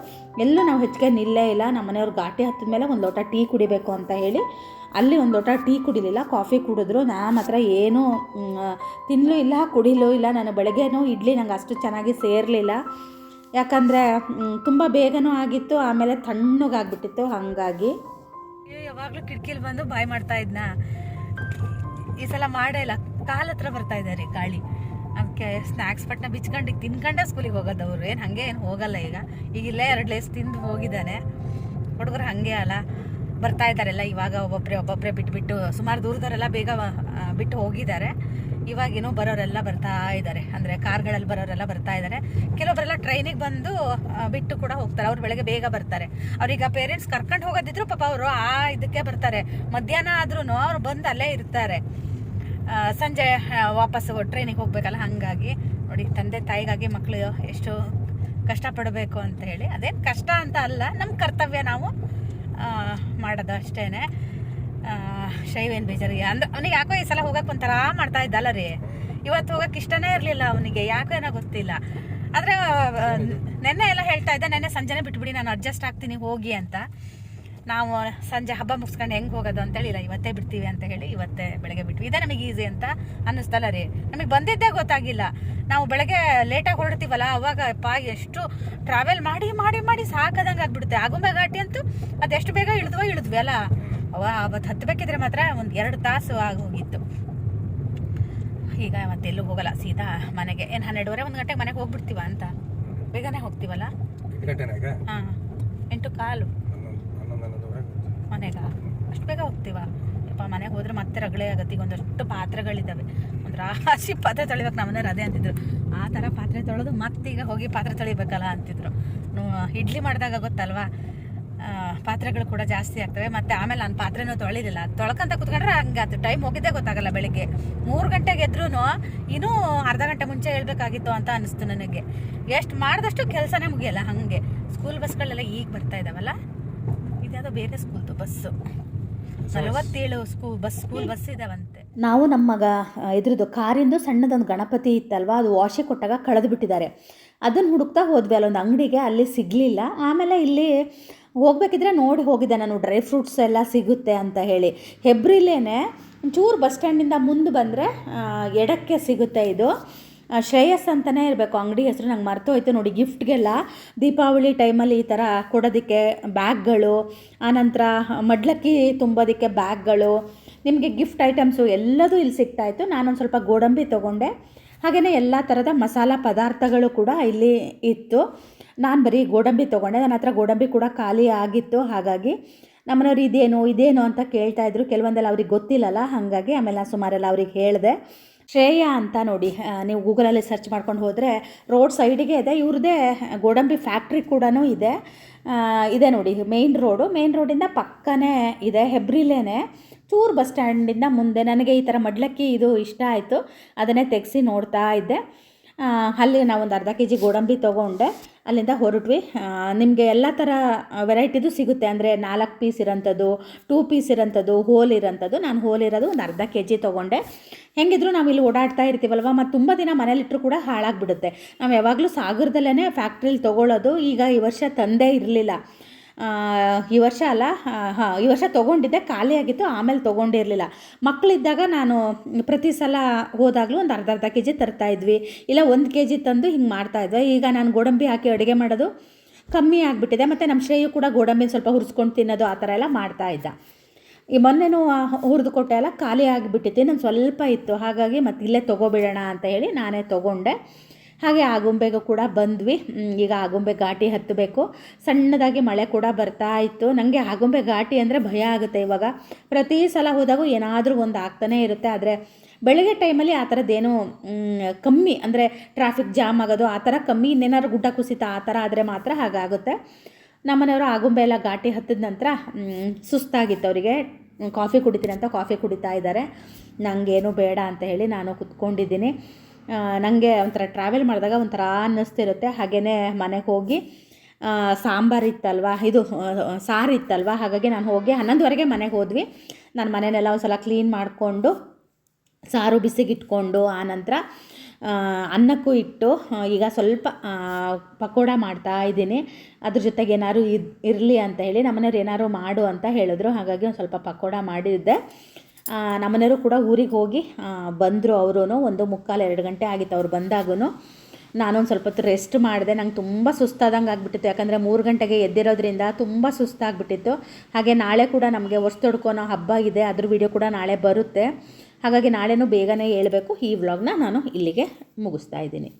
ಎಲ್ಲೂ ನಾವು ಹೆಚ್ಚಿಗೆ ನಿಲ್ಲೇ ಇಲ್ಲ. ನಮ್ಮ ಮನೆಯವ್ರು ಘಾಟಿ ಹತ್ತಿದ ಮೇಲೆ ಒಂದು ಲೋಟ ಟೀ ಕುಡಿಬೇಕು ಅಂತ ಹೇಳಿ ಅಲ್ಲಿ ಒಂದು ಲೋಟ ಟೀ ಕುಡಿಲಿಲ್ಲ ಕಾಫಿ ಕುಡಿದ್ರು. ನಾನು ಮಾತ್ರ ಏನೂ ತಿನ್ನಲೂ ಇಲ್ಲ, ಕುಡಿಲೂ ಇಲ್ಲ. ನಾನು ಬೆಳಗ್ಗೆನೂ ಇಡ್ಲಿ ನಂಗೆ ಅಷ್ಟು ಚೆನ್ನಾಗಿ ಸೇರಲಿಲ್ಲ. ಯಾಕಂದರೆ ತುಂಬ ಬೇಗನೂ ಆಗಿತ್ತು, ಆಮೇಲೆ ತಣ್ಣಗಾಗ್ಬಿಟ್ಟಿತ್ತು, ಹಾಗಾಗಿ. ಯಾವಾಗಲೂ ಕಿಟಕಿಲಿ ಬಂದು ಬಾಯ್ ಮಾಡ್ತಾ ಇದ್ನ? ಈ ಸಲ ಮಾಡೇ ಇಲ್ಲ. ಕಾಲ ಹತ್ರ ಬರ್ತಾ ಇದ್ದಾರೆ ಗಾಳಿ. ಅದಕ್ಕೆ ಸ್ನ್ಯಾಕ್ಸ್ ಪಟ್ನ ಬಿಚ್ಕೊಂಡು, ತಿನ್ಕೊಂಡೆ ಸ್ಕೂಲಿಗೆ ಹೋಗೋದು ಅವರು. ಏನು ಹಾಗೆ, ಏನು ಹೋಗಲ್ಲ ಈಗ. ಈಗ ಇಲ್ಲೇ ಎರಡು ಲೇಸ್ ತಿಂದು ಹೋಗಿದ್ದಾನೆ. ಹುಡುಗರು ಹಾಗೆ ಅಲ್ಲ. ಬರ್ತಾ ಇದ್ದಾರೆಲ್ಲ, ಇವಾಗ ಒಬ್ಬೊಬ್ಬರೇ ಒಬ್ಬೊಬ್ಬರೇ ಬಿಟ್ಬಿಟ್ಟು ಸುಮಾರು ದೂರದವರೆಲ್ಲ ಬೇಗ ಬಿಟ್ಟು ಹೋಗಿದ್ದಾರೆ. ಇವಾಗೇನೋ ಬರೋರೆಲ್ಲ ಬರ್ತಾ ಇದ್ದಾರೆ. ಅಂದರೆ ಕಾರ್ಗಳಲ್ಲಿ ಬರೋರೆಲ್ಲ ಬರ್ತಾ ಇದ್ದಾರೆ. ಕೆಲವೊಬ್ಬರೆಲ್ಲ ಟ್ರೈನಿಗೆ ಬಂದು ಬಿಟ್ಟು ಕೂಡ ಹೋಗ್ತಾರೆ. ಅವ್ರು ಬೆಳಗ್ಗೆ ಬೇಗ ಬರ್ತಾರೆ. ಅವ್ರೀಗ ಪೇರೆಂಟ್ಸ್ ಕರ್ಕೊಂಡು ಹೋಗೋದಿದ್ರು ಪಾಪ ಅವರು ಆ ಇದಕ್ಕೆ ಬರ್ತಾರೆ. ಮಧ್ಯಾಹ್ನ ಆದ್ರೂ ಅವ್ರು ಬಂದು ಅಲ್ಲೇ ಇರ್ತಾರೆ. ಸಂಜೆ ವಾಪಸ್ ಟ್ರೈನಿಗೆ ಹೋಗ್ಬೇಕಲ್ಲ, ಹಾಗಾಗಿ. ನೋಡಿ, ತಂದೆ ತಾಯಿಗಾಗಿ ಮಕ್ಕಳು ಎಷ್ಟು ಕಷ್ಟಪಡಬೇಕು ಅಂತ ಹೇಳಿ. ಅದೇನು ಕಷ್ಟ ಅಂತ ಅಲ್ಲ ನಮ್ಮ ಕರ್ತವ್ಯ ನಾವು ಮಾಡೋದು ಅಷ್ಟೇ ಶೈವೇನು ಬೇಜಾರಿಗೆ. ಅಂದ್ರೆ ಅವನಿಗೆ ಯಾಕೋ ಈ ಸಲ ಹೋಗಕ್ಕೆ ಒಂಥರ ಮಾಡ್ತಾ ಇದ್ದಲ್ಲ ರೀ. ಇವತ್ತು ಹೋಗಕ್ಕೆ ಇಷ್ಟನೇ ಇರಲಿಲ್ಲ ಅವನಿಗೆ. ಯಾಕೋ ಏನೋ ಗೊತ್ತಿಲ್ಲ. ಆದರೆ ನೆನ್ನೆ ಎಲ್ಲ ಹೇಳ್ತಾ ಇದ್ದೆ. ನೆನ್ನೆ ಸಂಜೆನೇ ಬಿಟ್ಬಿಡಿ, ನಾನು ಅಡ್ಜಸ್ಟ್ ಆಗ್ತೀನಿ, ಹೋಗಿ ಅಂತ. ನಾವು ಸಂಜೆ ಹಬ್ಬ ಮುಗಿಸ್ಕೊಂಡು ಹೆಂಗೆ ಹೋಗೋದು ಅಂತ ಹೇಳಿಲ್ಲ ಇವತ್ತೇ ಬಿಡ್ತೀವಿ ಅಂತ ಹೇಳಿ ಇವತ್ತೇ ಬೆಳಗ್ಗೆ ಬಿಟ್ವಿ. ಇದೇ ನಮಗೆ ಈಸಿ ಅಂತ ಅನ್ನಿಸ್ತಲ್ಲ ರೀ. ನಮಗೆ ಬಂದಿದ್ದೇ ಗೊತ್ತಾಗಿಲ್ಲ. ನಾವು ಬೆಳಗ್ಗೆ ಲೇಟಾಗಿ ಹೊರಡ್ತೀವಲ್ಲ ಅವಾಗ ಪಾ ಎಷ್ಟು ಟ್ರಾವೆಲ್ ಮಾಡಿ ಮಾಡಿ ಮಾಡಿ ಸಾಕಾದಂಗೆ ಆಗ್ಬಿಡುತ್ತೆ. ಆಗುಂಬೆ ಘಾಟಿ ಅಂತೂ ಅದೆಷ್ಟು ಬೇಗ ಇಳಿದ್ವೋ ಇಳಿದ್ವಿ ಅಲ್ಲ. ಅವ ಅವತ್ತು ಹತ್ತಬೇಕಿದ್ರೆ ಮಾತ್ರ ಒಂದು ಎರಡು ತಾಸು ಆಗೋಗಿತ್ತು ಈಗ ಮತ್ತೆಲ್ಲೂ ಹೋಗಲ್ಲ ಸೀದಾ ಮನೆಗೆ. ಏನು ಹನ್ನೆರಡುವರೆ ಒಂದು ಗಂಟೆಗೆ ಮನೆಗೆ ಹೋಗ್ಬಿಡ್ತೀವ ಅಂತ? ಬೇಗನೆ ಹೋಗ್ತೀವಲ್ಲ? ಹಾಂ. ಎಂಟು ಕಾಲು. ಮನೆಗ. ಅಷ್ಟು ಬೇಗ ಹೋಗ್ತೀವ. ಯಪ್ಪ, ಮನೆಗೆ ಹೋದ್ರೆ ಮತ್ತೆ ರಗಳೇ ಆಗತ್ತೆ. ಈಗ ಒಂದಷ್ಟು ಪಾತ್ರೆಗಳಿದ್ದಾವೆ ಒಂದು ರಾಶಿ ಪಾತ್ರೆ ತೊಳಿಬೇಕು. ನಮ್ಮನೆ ಅದೇ ಅಂತಿದ್ರು. ಆ ಥರ ಪಾತ್ರೆ ತೊಳೆದು ಮತ್ತೀಗ ಹೋಗಿ ಪಾತ್ರೆ ತೊಳಿಬೇಕಲ್ಲ ಅಂತಿದ್ರು. ಇಡ್ಲಿ ಮಾಡಿದಾಗ ಗೊತ್ತಲ್ವಾ? ಪಾತ್ರೆಗಳು ಕೂಡ ಜಾಸ್ತಿ ಆಗ್ತವೆ. ಮತ್ತು ಆಮೇಲೆ ನಾನು ಪಾತ್ರೆನೂ ತೊಳಿಲಿಲ್ಲ. ತೊಳ್ಕೊಂತ ಕುತ್ಕೊಂಡ್ರೆ ಹಂಗೆ ಅದು ಟೈಮ್ ಹೋಗಿದ್ದೇ ಗೊತ್ತಾಗಲ್ಲ ಬೆಳಿಗ್ಗೆ. ಮೂರು ಗಂಟೆಗೆ ಎದ್ರೂ ಇನ್ನೂ ಅರ್ಧ ಗಂಟೆ ಮುಂಚೆ ಹೇಳ್ಬೇಕಾಗಿತ್ತು ಅಂತ ಅನಿಸ್ತು ನನಗೆ. ಎಷ್ಟು ಮಾಡಿದಷ್ಟು ಕೆಲಸನೇ ಮುಗಿಯಲ್ಲ ಹಾಗೆ. ಸ್ಕೂಲ್ ಬಸ್ಗಳೆಲ್ಲ ಈಗ ಬರ್ತಾ ಇದ್ದಾವಲ್ಲ ಇದ್ಯಾವುದೋ ಬೇರೆ ಸ್ಕೂಲ್ದು ಬಸ್ಸು ನಲವತ್ತೇಳು ಸ್ಕೂಲ್ ಬಸ್ ಸ್ಕೂಲ್ ಬಸ್ ಇದಾವಂತೆ. ನಾವು ನಮ್ಮ ಮಗ ಇದ್ರದ್ದು ಕಾರಿಂದು ಸಣ್ಣದೊಂದು ಗಣಪತಿ ಇತ್ತಲ್ವ? ಅದು ವಾಶಿ ಕೊಟ್ಟಾಗ ಕಳೆದು ಬಿಟ್ಟಿದ್ದಾರೆ. ಅದನ್ನು ಹುಡುಕ್ತಾ ಹೋದ್ವಿ ಅಲ್ಲೊಂದು ಅಂಗಡಿಗೆ ಅಲ್ಲಿ ಸಿಗಲಿಲ್ಲ. ಆಮೇಲೆ ಇಲ್ಲಿ ಹೋಗ್ಬೇಕಿದ್ರೆ ನೋಡಿ ಹೋಗಿದ್ದೆ ನಾನು ಡ್ರೈ ಫ್ರೂಟ್ಸ್ ಎಲ್ಲ ಸಿಗುತ್ತೆ ಅಂತ ಹೇಳಿ. ಹೆಬ್ರಿಲೇನೆ ಒಂಚೂರು ಬಸ್ ಸ್ಟ್ಯಾಂಡಿಂದ ಮುಂದೆ ಬಂದರೆ ಎಡಕ್ಕೆ ಸಿಗುತ್ತೆ ಇದು. ಶ್ರೇಯಸ್ ಅಂತಲೇ ಇರಬೇಕು. ಅಂಗಡಿ ಹೆಸರು ನಂಗೆ ಮರ್ತು ಹೋಯ್ತು ನೋಡಿ ಗಿಫ್ಟ್ಗೆಲ್ಲ ದೀಪಾವಳಿ ಟೈಮಲ್ಲಿ ಈ ಥರ ಕೊಡೋದಕ್ಕೆ ಬ್ಯಾಗ್ಗಳು, ಆನಂತರ ಮಡ್ಲಕ್ಕಿ ತುಂಬೋದಕ್ಕೆ ಬ್ಯಾಗ್ಗಳು, ನಿಮಗೆ ಗಿಫ್ಟ್ ಐಟಮ್ಸು ಎಲ್ಲದೂ ಇಲ್ಲಿ ಸಿಗ್ತಾಯಿತ್ತು ನಾನೊಂದು ಸ್ವಲ್ಪ ಗೋಡಂಬಿ ತೊಗೊಂಡೆ. ಹಾಗೆಯೇ ಎಲ್ಲ ಥರದ ಮಸಾಲ ಪದಾರ್ಥಗಳು ಕೂಡ ಇಲ್ಲಿ ಇತ್ತು. ನಾನು ಬರೀ ಗೋಡಂಬಿ ತೊಗೊಂಡೆ. ನನ್ನ ಹತ್ರ ಗೋಡಂಬಿ ಕೂಡ ಖಾಲಿ ಆಗಿತ್ತು. ಹಾಗಾಗಿ ನಮ್ಮನವ್ರು ಇದೇನು ಇದೇನು ಅಂತ ಕೇಳ್ತಾ ಇದ್ರು. ಕೆಲವೊಂದೆಲ್ಲ ಅವ್ರಿಗೆ ಗೊತ್ತಿಲ್ಲಲ್ಲ. ಹಾಗಾಗಿ ಆಮೇಲೆ ನಾನು ಸುಮಾರೆಲ್ಲ ಅವ್ರಿಗೆ ಹೇಳಿದೆ. ಶ್ರೇಯ ಅಂತ ನೋಡಿ ನೀವು ಗೂಗಲಲ್ಲಿ ಸರ್ಚ್ ಮಾಡ್ಕೊಂಡು ಹೋದರೆ ರೋಡ್ ಸೈಡಿಗೆ ಇದೆ ಇವ್ರದೇ ಗೋಡಂಬಿ ಫ್ಯಾಕ್ಟ್ರಿ ಕೂಡ ಇದೆ. ಇದೆ ನೋಡಿ ಮೇಯ್ನ್ ರೋಡು. ಮೇಯ್ನ್ ರೋಡಿಂದ ಪಕ್ಕನೇ ಇದೆ, ಹೆಬ್ರಿಲೇನೆ. ಚೂರು ಬಸ್ ಸ್ಟ್ಯಾಂಡಿಂದ ಮುಂದೆ. ನನಗೆ ಈ ಥರ ಮಡ್ಲಕ್ಕಿ ಇದು ಇಷ್ಟ ಆಯಿತು. ಅದನ್ನೇ ತೆಗೆಸಿ ನೋಡ್ತಾ ಇದ್ದೆ. ಅಲ್ಲಿ ನಾವೊಂದು ಅರ್ಧ ಕೆ ಜಿ ಗೋಡಂಬಿ ತೊಗೊಂಡೆ. ಅಲ್ಲಿಂದ ಹೊರಟ್ವಿ. ನಿಮಗೆ ಎಲ್ಲ ಥರ ವೆರೈಟಿದು ಸಿಗುತ್ತೆ. ಅಂದರೆ ನಾಲ್ಕು ಪೀಸ್ ಇರೋಂಥದ್ದು, ಟೂ ಪೀಸ್ ಇರೋಂಥದ್ದು, ಹೋಲ್ ಇರೋಂಥದ್ದು. ನಾನು ಹೋಲ್ ಇರೋದು ಒಂದು ಅರ್ಧ ಕೆ ಜಿ ತೊಗೊಂಡೆ. ಹೆಂಗಿದ್ರು ನಾವು ಇಲ್ಲಿ ಓಡಾಡ್ತಾ ಇರ್ತೀವಲ್ವ, ಮತ್ತು ತುಂಬ ದಿನ ಮನೇಲಿಟ್ಟರು ಕೂಡ ಹಾಳಾಗಿಬಿಡುತ್ತೆ. ನಾವು ಯಾವಾಗಲೂ ಸಾಗರದಲ್ಲೇ ಫ್ಯಾಕ್ಟ್ರಿಲಿ ತೊಗೊಳ್ಳೋದು ಈಗ ಈ ವರ್ಷ ತಂದೇ ಇರಲಿಲ್ಲ. ಈ ವರ್ಷ ಅಲ್ಲ ಹಾಂ, ಈ ವರ್ಷ ತೊಗೊಂಡಿದ್ದೆ, ಖಾಲಿ ಆಗಿತ್ತು, ಆಮೇಲೆ ತೊಗೊಂಡಿರಲಿಲ್ಲ. ಮಕ್ಕಳಿದ್ದಾಗ ನಾನು ಪ್ರತಿ ಸಲ ಹೋದಾಗಲೂ ಒಂದು ಅರ್ಧ ಅರ್ಧ ಕೆ ಜಿ ತರ್ತಾಯಿದ್ವಿ ಇಲ್ಲ, ಒಂದು ಕೆ ಜಿ ತಂದು ಹಿಂಗೆ ಮಾಡ್ತಾಯಿದ್ವಿ ಈಗ ನಾನು ಗೋಡಂಬಿ ಹಾಕಿ ಅಡುಗೆ ಮಾಡೋದು ಕಮ್ಮಿ ಆಗಿಬಿಟ್ಟಿದೆ. ಮತ್ತು ನಮ್ಮ ಶ್ರೇಯು ಕೂಡ ಗೋಡಂಬಿ ಸ್ವಲ್ಪ ಹುರಿಸ್ಕೊಂಡು ತಿನ್ನೋದು ಆ ಥರ ಎಲ್ಲ ಮಾಡ್ತಾ ಇದ್ದ. ಈ ಮೊನ್ನೆನೂ ಹುರಿದು ಕೊಟ್ಟೆ ಎಲ್ಲ ಖಾಲಿ ಆಗಿಬಿಟ್ಟಿತ್ತು. ನಾನು ಸ್ವಲ್ಪ ಇತ್ತು. ಹಾಗಾಗಿ ಮತ್ತೆ ಇಲ್ಲೇ ತೊಗೊಬಿಡೋಣ ಅಂತ ಹೇಳಿ ನಾನೇ ತೊಗೊಂಡೆ. ಹಾಗೆ ಆಗುಂಬೆಗೂ ಕೂಡ ಬಂದ್ವಿ. ಈಗ ಆಗುಂಬೆ ಘಾಟಿ ಹತ್ತಬೇಕು. ಸಣ್ಣದಾಗಿ ಮಳೆ ಕೂಡ ಬರ್ತಾ ಇತ್ತು. ನನಗೆ ಆಗುಂಬೆ ಘಾಟಿ ಅಂದರೆ ಭಯ ಆಗುತ್ತೆ ಇವಾಗ. ಪ್ರತಿ ಸಲ ಹೋದಾಗೂ ಏನಾದರೂ ಒಂದು ಆಗ್ತಾನೇ ಇರುತ್ತೆ. ಆದರೆ ಬೆಳಗ್ಗೆ ಟೈಮಲ್ಲಿ ಆ ಥರದ್ದೇನು ಕಮ್ಮಿ ಅಂದರೆ ಟ್ರಾಫಿಕ್ ಜಾಮ್ ಆಗೋದು ಆ ಥರ ಕಮ್ಮಿ ಇನ್ನೇನಾದ್ರು ಗುಡ್ಡ ಕುಸಿತ ಆ ಥರ ಆದರೆ ಮಾತ್ರ ಹಾಗಾಗುತ್ತೆ. ನಮ್ಮನೆಯವರು ಆಗುಂಬೆ ಎಲ್ಲ ಘಾಟಿ ಹತ್ತಿದ ನಂತರ ಸುಸ್ತಾಗಿತ್ತು ಅವರಿಗೆ. ಕಾಫಿ ಕುಡಿತೀನಿ ಅಂತ ಕಾಫಿ ಕುಡಿತಾ ಇದ್ದಾರೆ. ನನಗೇನು ಬೇಡ ಅಂತ ಹೇಳಿ ನಾನು ಕುತ್ಕೊಂಡಿದ್ದೀನಿ. ನನಗೆ ಒಂಥರ ಟ್ರಾವೆಲ್ ಮಾಡಿದಾಗ ಒಂಥರ ಅನ್ನಿಸ್ತಿರುತ್ತೆ. ಹಾಗೆಯೇ ಮನೆಗೆ ಹೋಗಿ ಸಾಂಬಾರು ಇತ್ತಲ್ವ, ಇದು ಸಾರು ಇತ್ತಲ್ವ, ಹಾಗಾಗಿ ನಾನು ಹೋಗಿ ಹನ್ನೊಂದುವರೆಗೆ ಮನೆಗೆ ಹೋದ್ವಿ. ನಾನು ಮನೆಯನ್ನೆಲ್ಲ ಒಂದು ಸಲ ಕ್ಲೀನ್ ಮಾಡಿಕೊಂಡು, ಸಾರು ಬಿಸಿಗಿಟ್ಕೊಂಡು ಆನಂತರ ಅನ್ನಕ್ಕೂ ಇಟ್ಟು, ಈಗ ಸ್ವಲ್ಪ ಪಕೋಡ ಮಾಡ್ತಾ ಇದ್ದೀನಿ. ಅದ್ರ ಜೊತೆಗೆ ಏನಾದ್ರು ಇದು, ಇರಲಿ ಅಂತ ಹೇಳಿ ನಮ್ಮನೆಯವ್ರು ಏನಾದ್ರು ಮಾಡು ಅಂತ ಹೇಳಿದ್ರು. ಹಾಗಾಗಿ ಒಂದು ಸ್ವಲ್ಪ ಪಕೋಡ ಮಾಡಿದ್ದೆ. ನಮ್ಮನೆಯವರು ಕೂಡ ಊರಿಗೆ ಹೋಗಿ ಬಂದರು ಅವರು ಒಂದು ಮುಕ್ಕಾಲು ಎರಡು ಗಂಟೆ ಆಗಿತ್ತು ಅವ್ರು ಬಂದಾಗೂ ನಾನೊಂದು ಸ್ವಲ್ಪ ಹೊತ್ತು ರೆಸ್ಟ್ ಮಾಡಿದೆ. ನಂಗೆ ತುಂಬ ಸುಸ್ತಾದಂಗೆ ಆಗಿಬಿಟ್ಟಿತ್ತು. ಯಾಕಂದರೆ ಮೂರು ಗಂಟೆಗೆ ಎದ್ದಿರೋದ್ರಿಂದ ತುಂಬ ಸುಸ್ತಾಗ್ಬಿಟ್ಟಿತ್ತು ಹಾಗೆ ನಾಳೆ ಕೂಡ ನಮಗೆ ಅನ್ನೋ ಹಬ್ಬ ಇದೆ. ಅದ್ರ ವಿಡಿಯೋ ಕೂಡ ನಾಳೆ ಬರುತ್ತೆ. ಹಾಗಾಗಿ ನಾಳೆನೂ ಬೇಗನೆ ಹೇಳಬೇಕು. ಈ ವ್ಲಾಗ್ನ ನಾನು ಇಲ್ಲಿಗೆ ಮುಗಿಸ್ತಾ ಇದ್ದೀನಿ.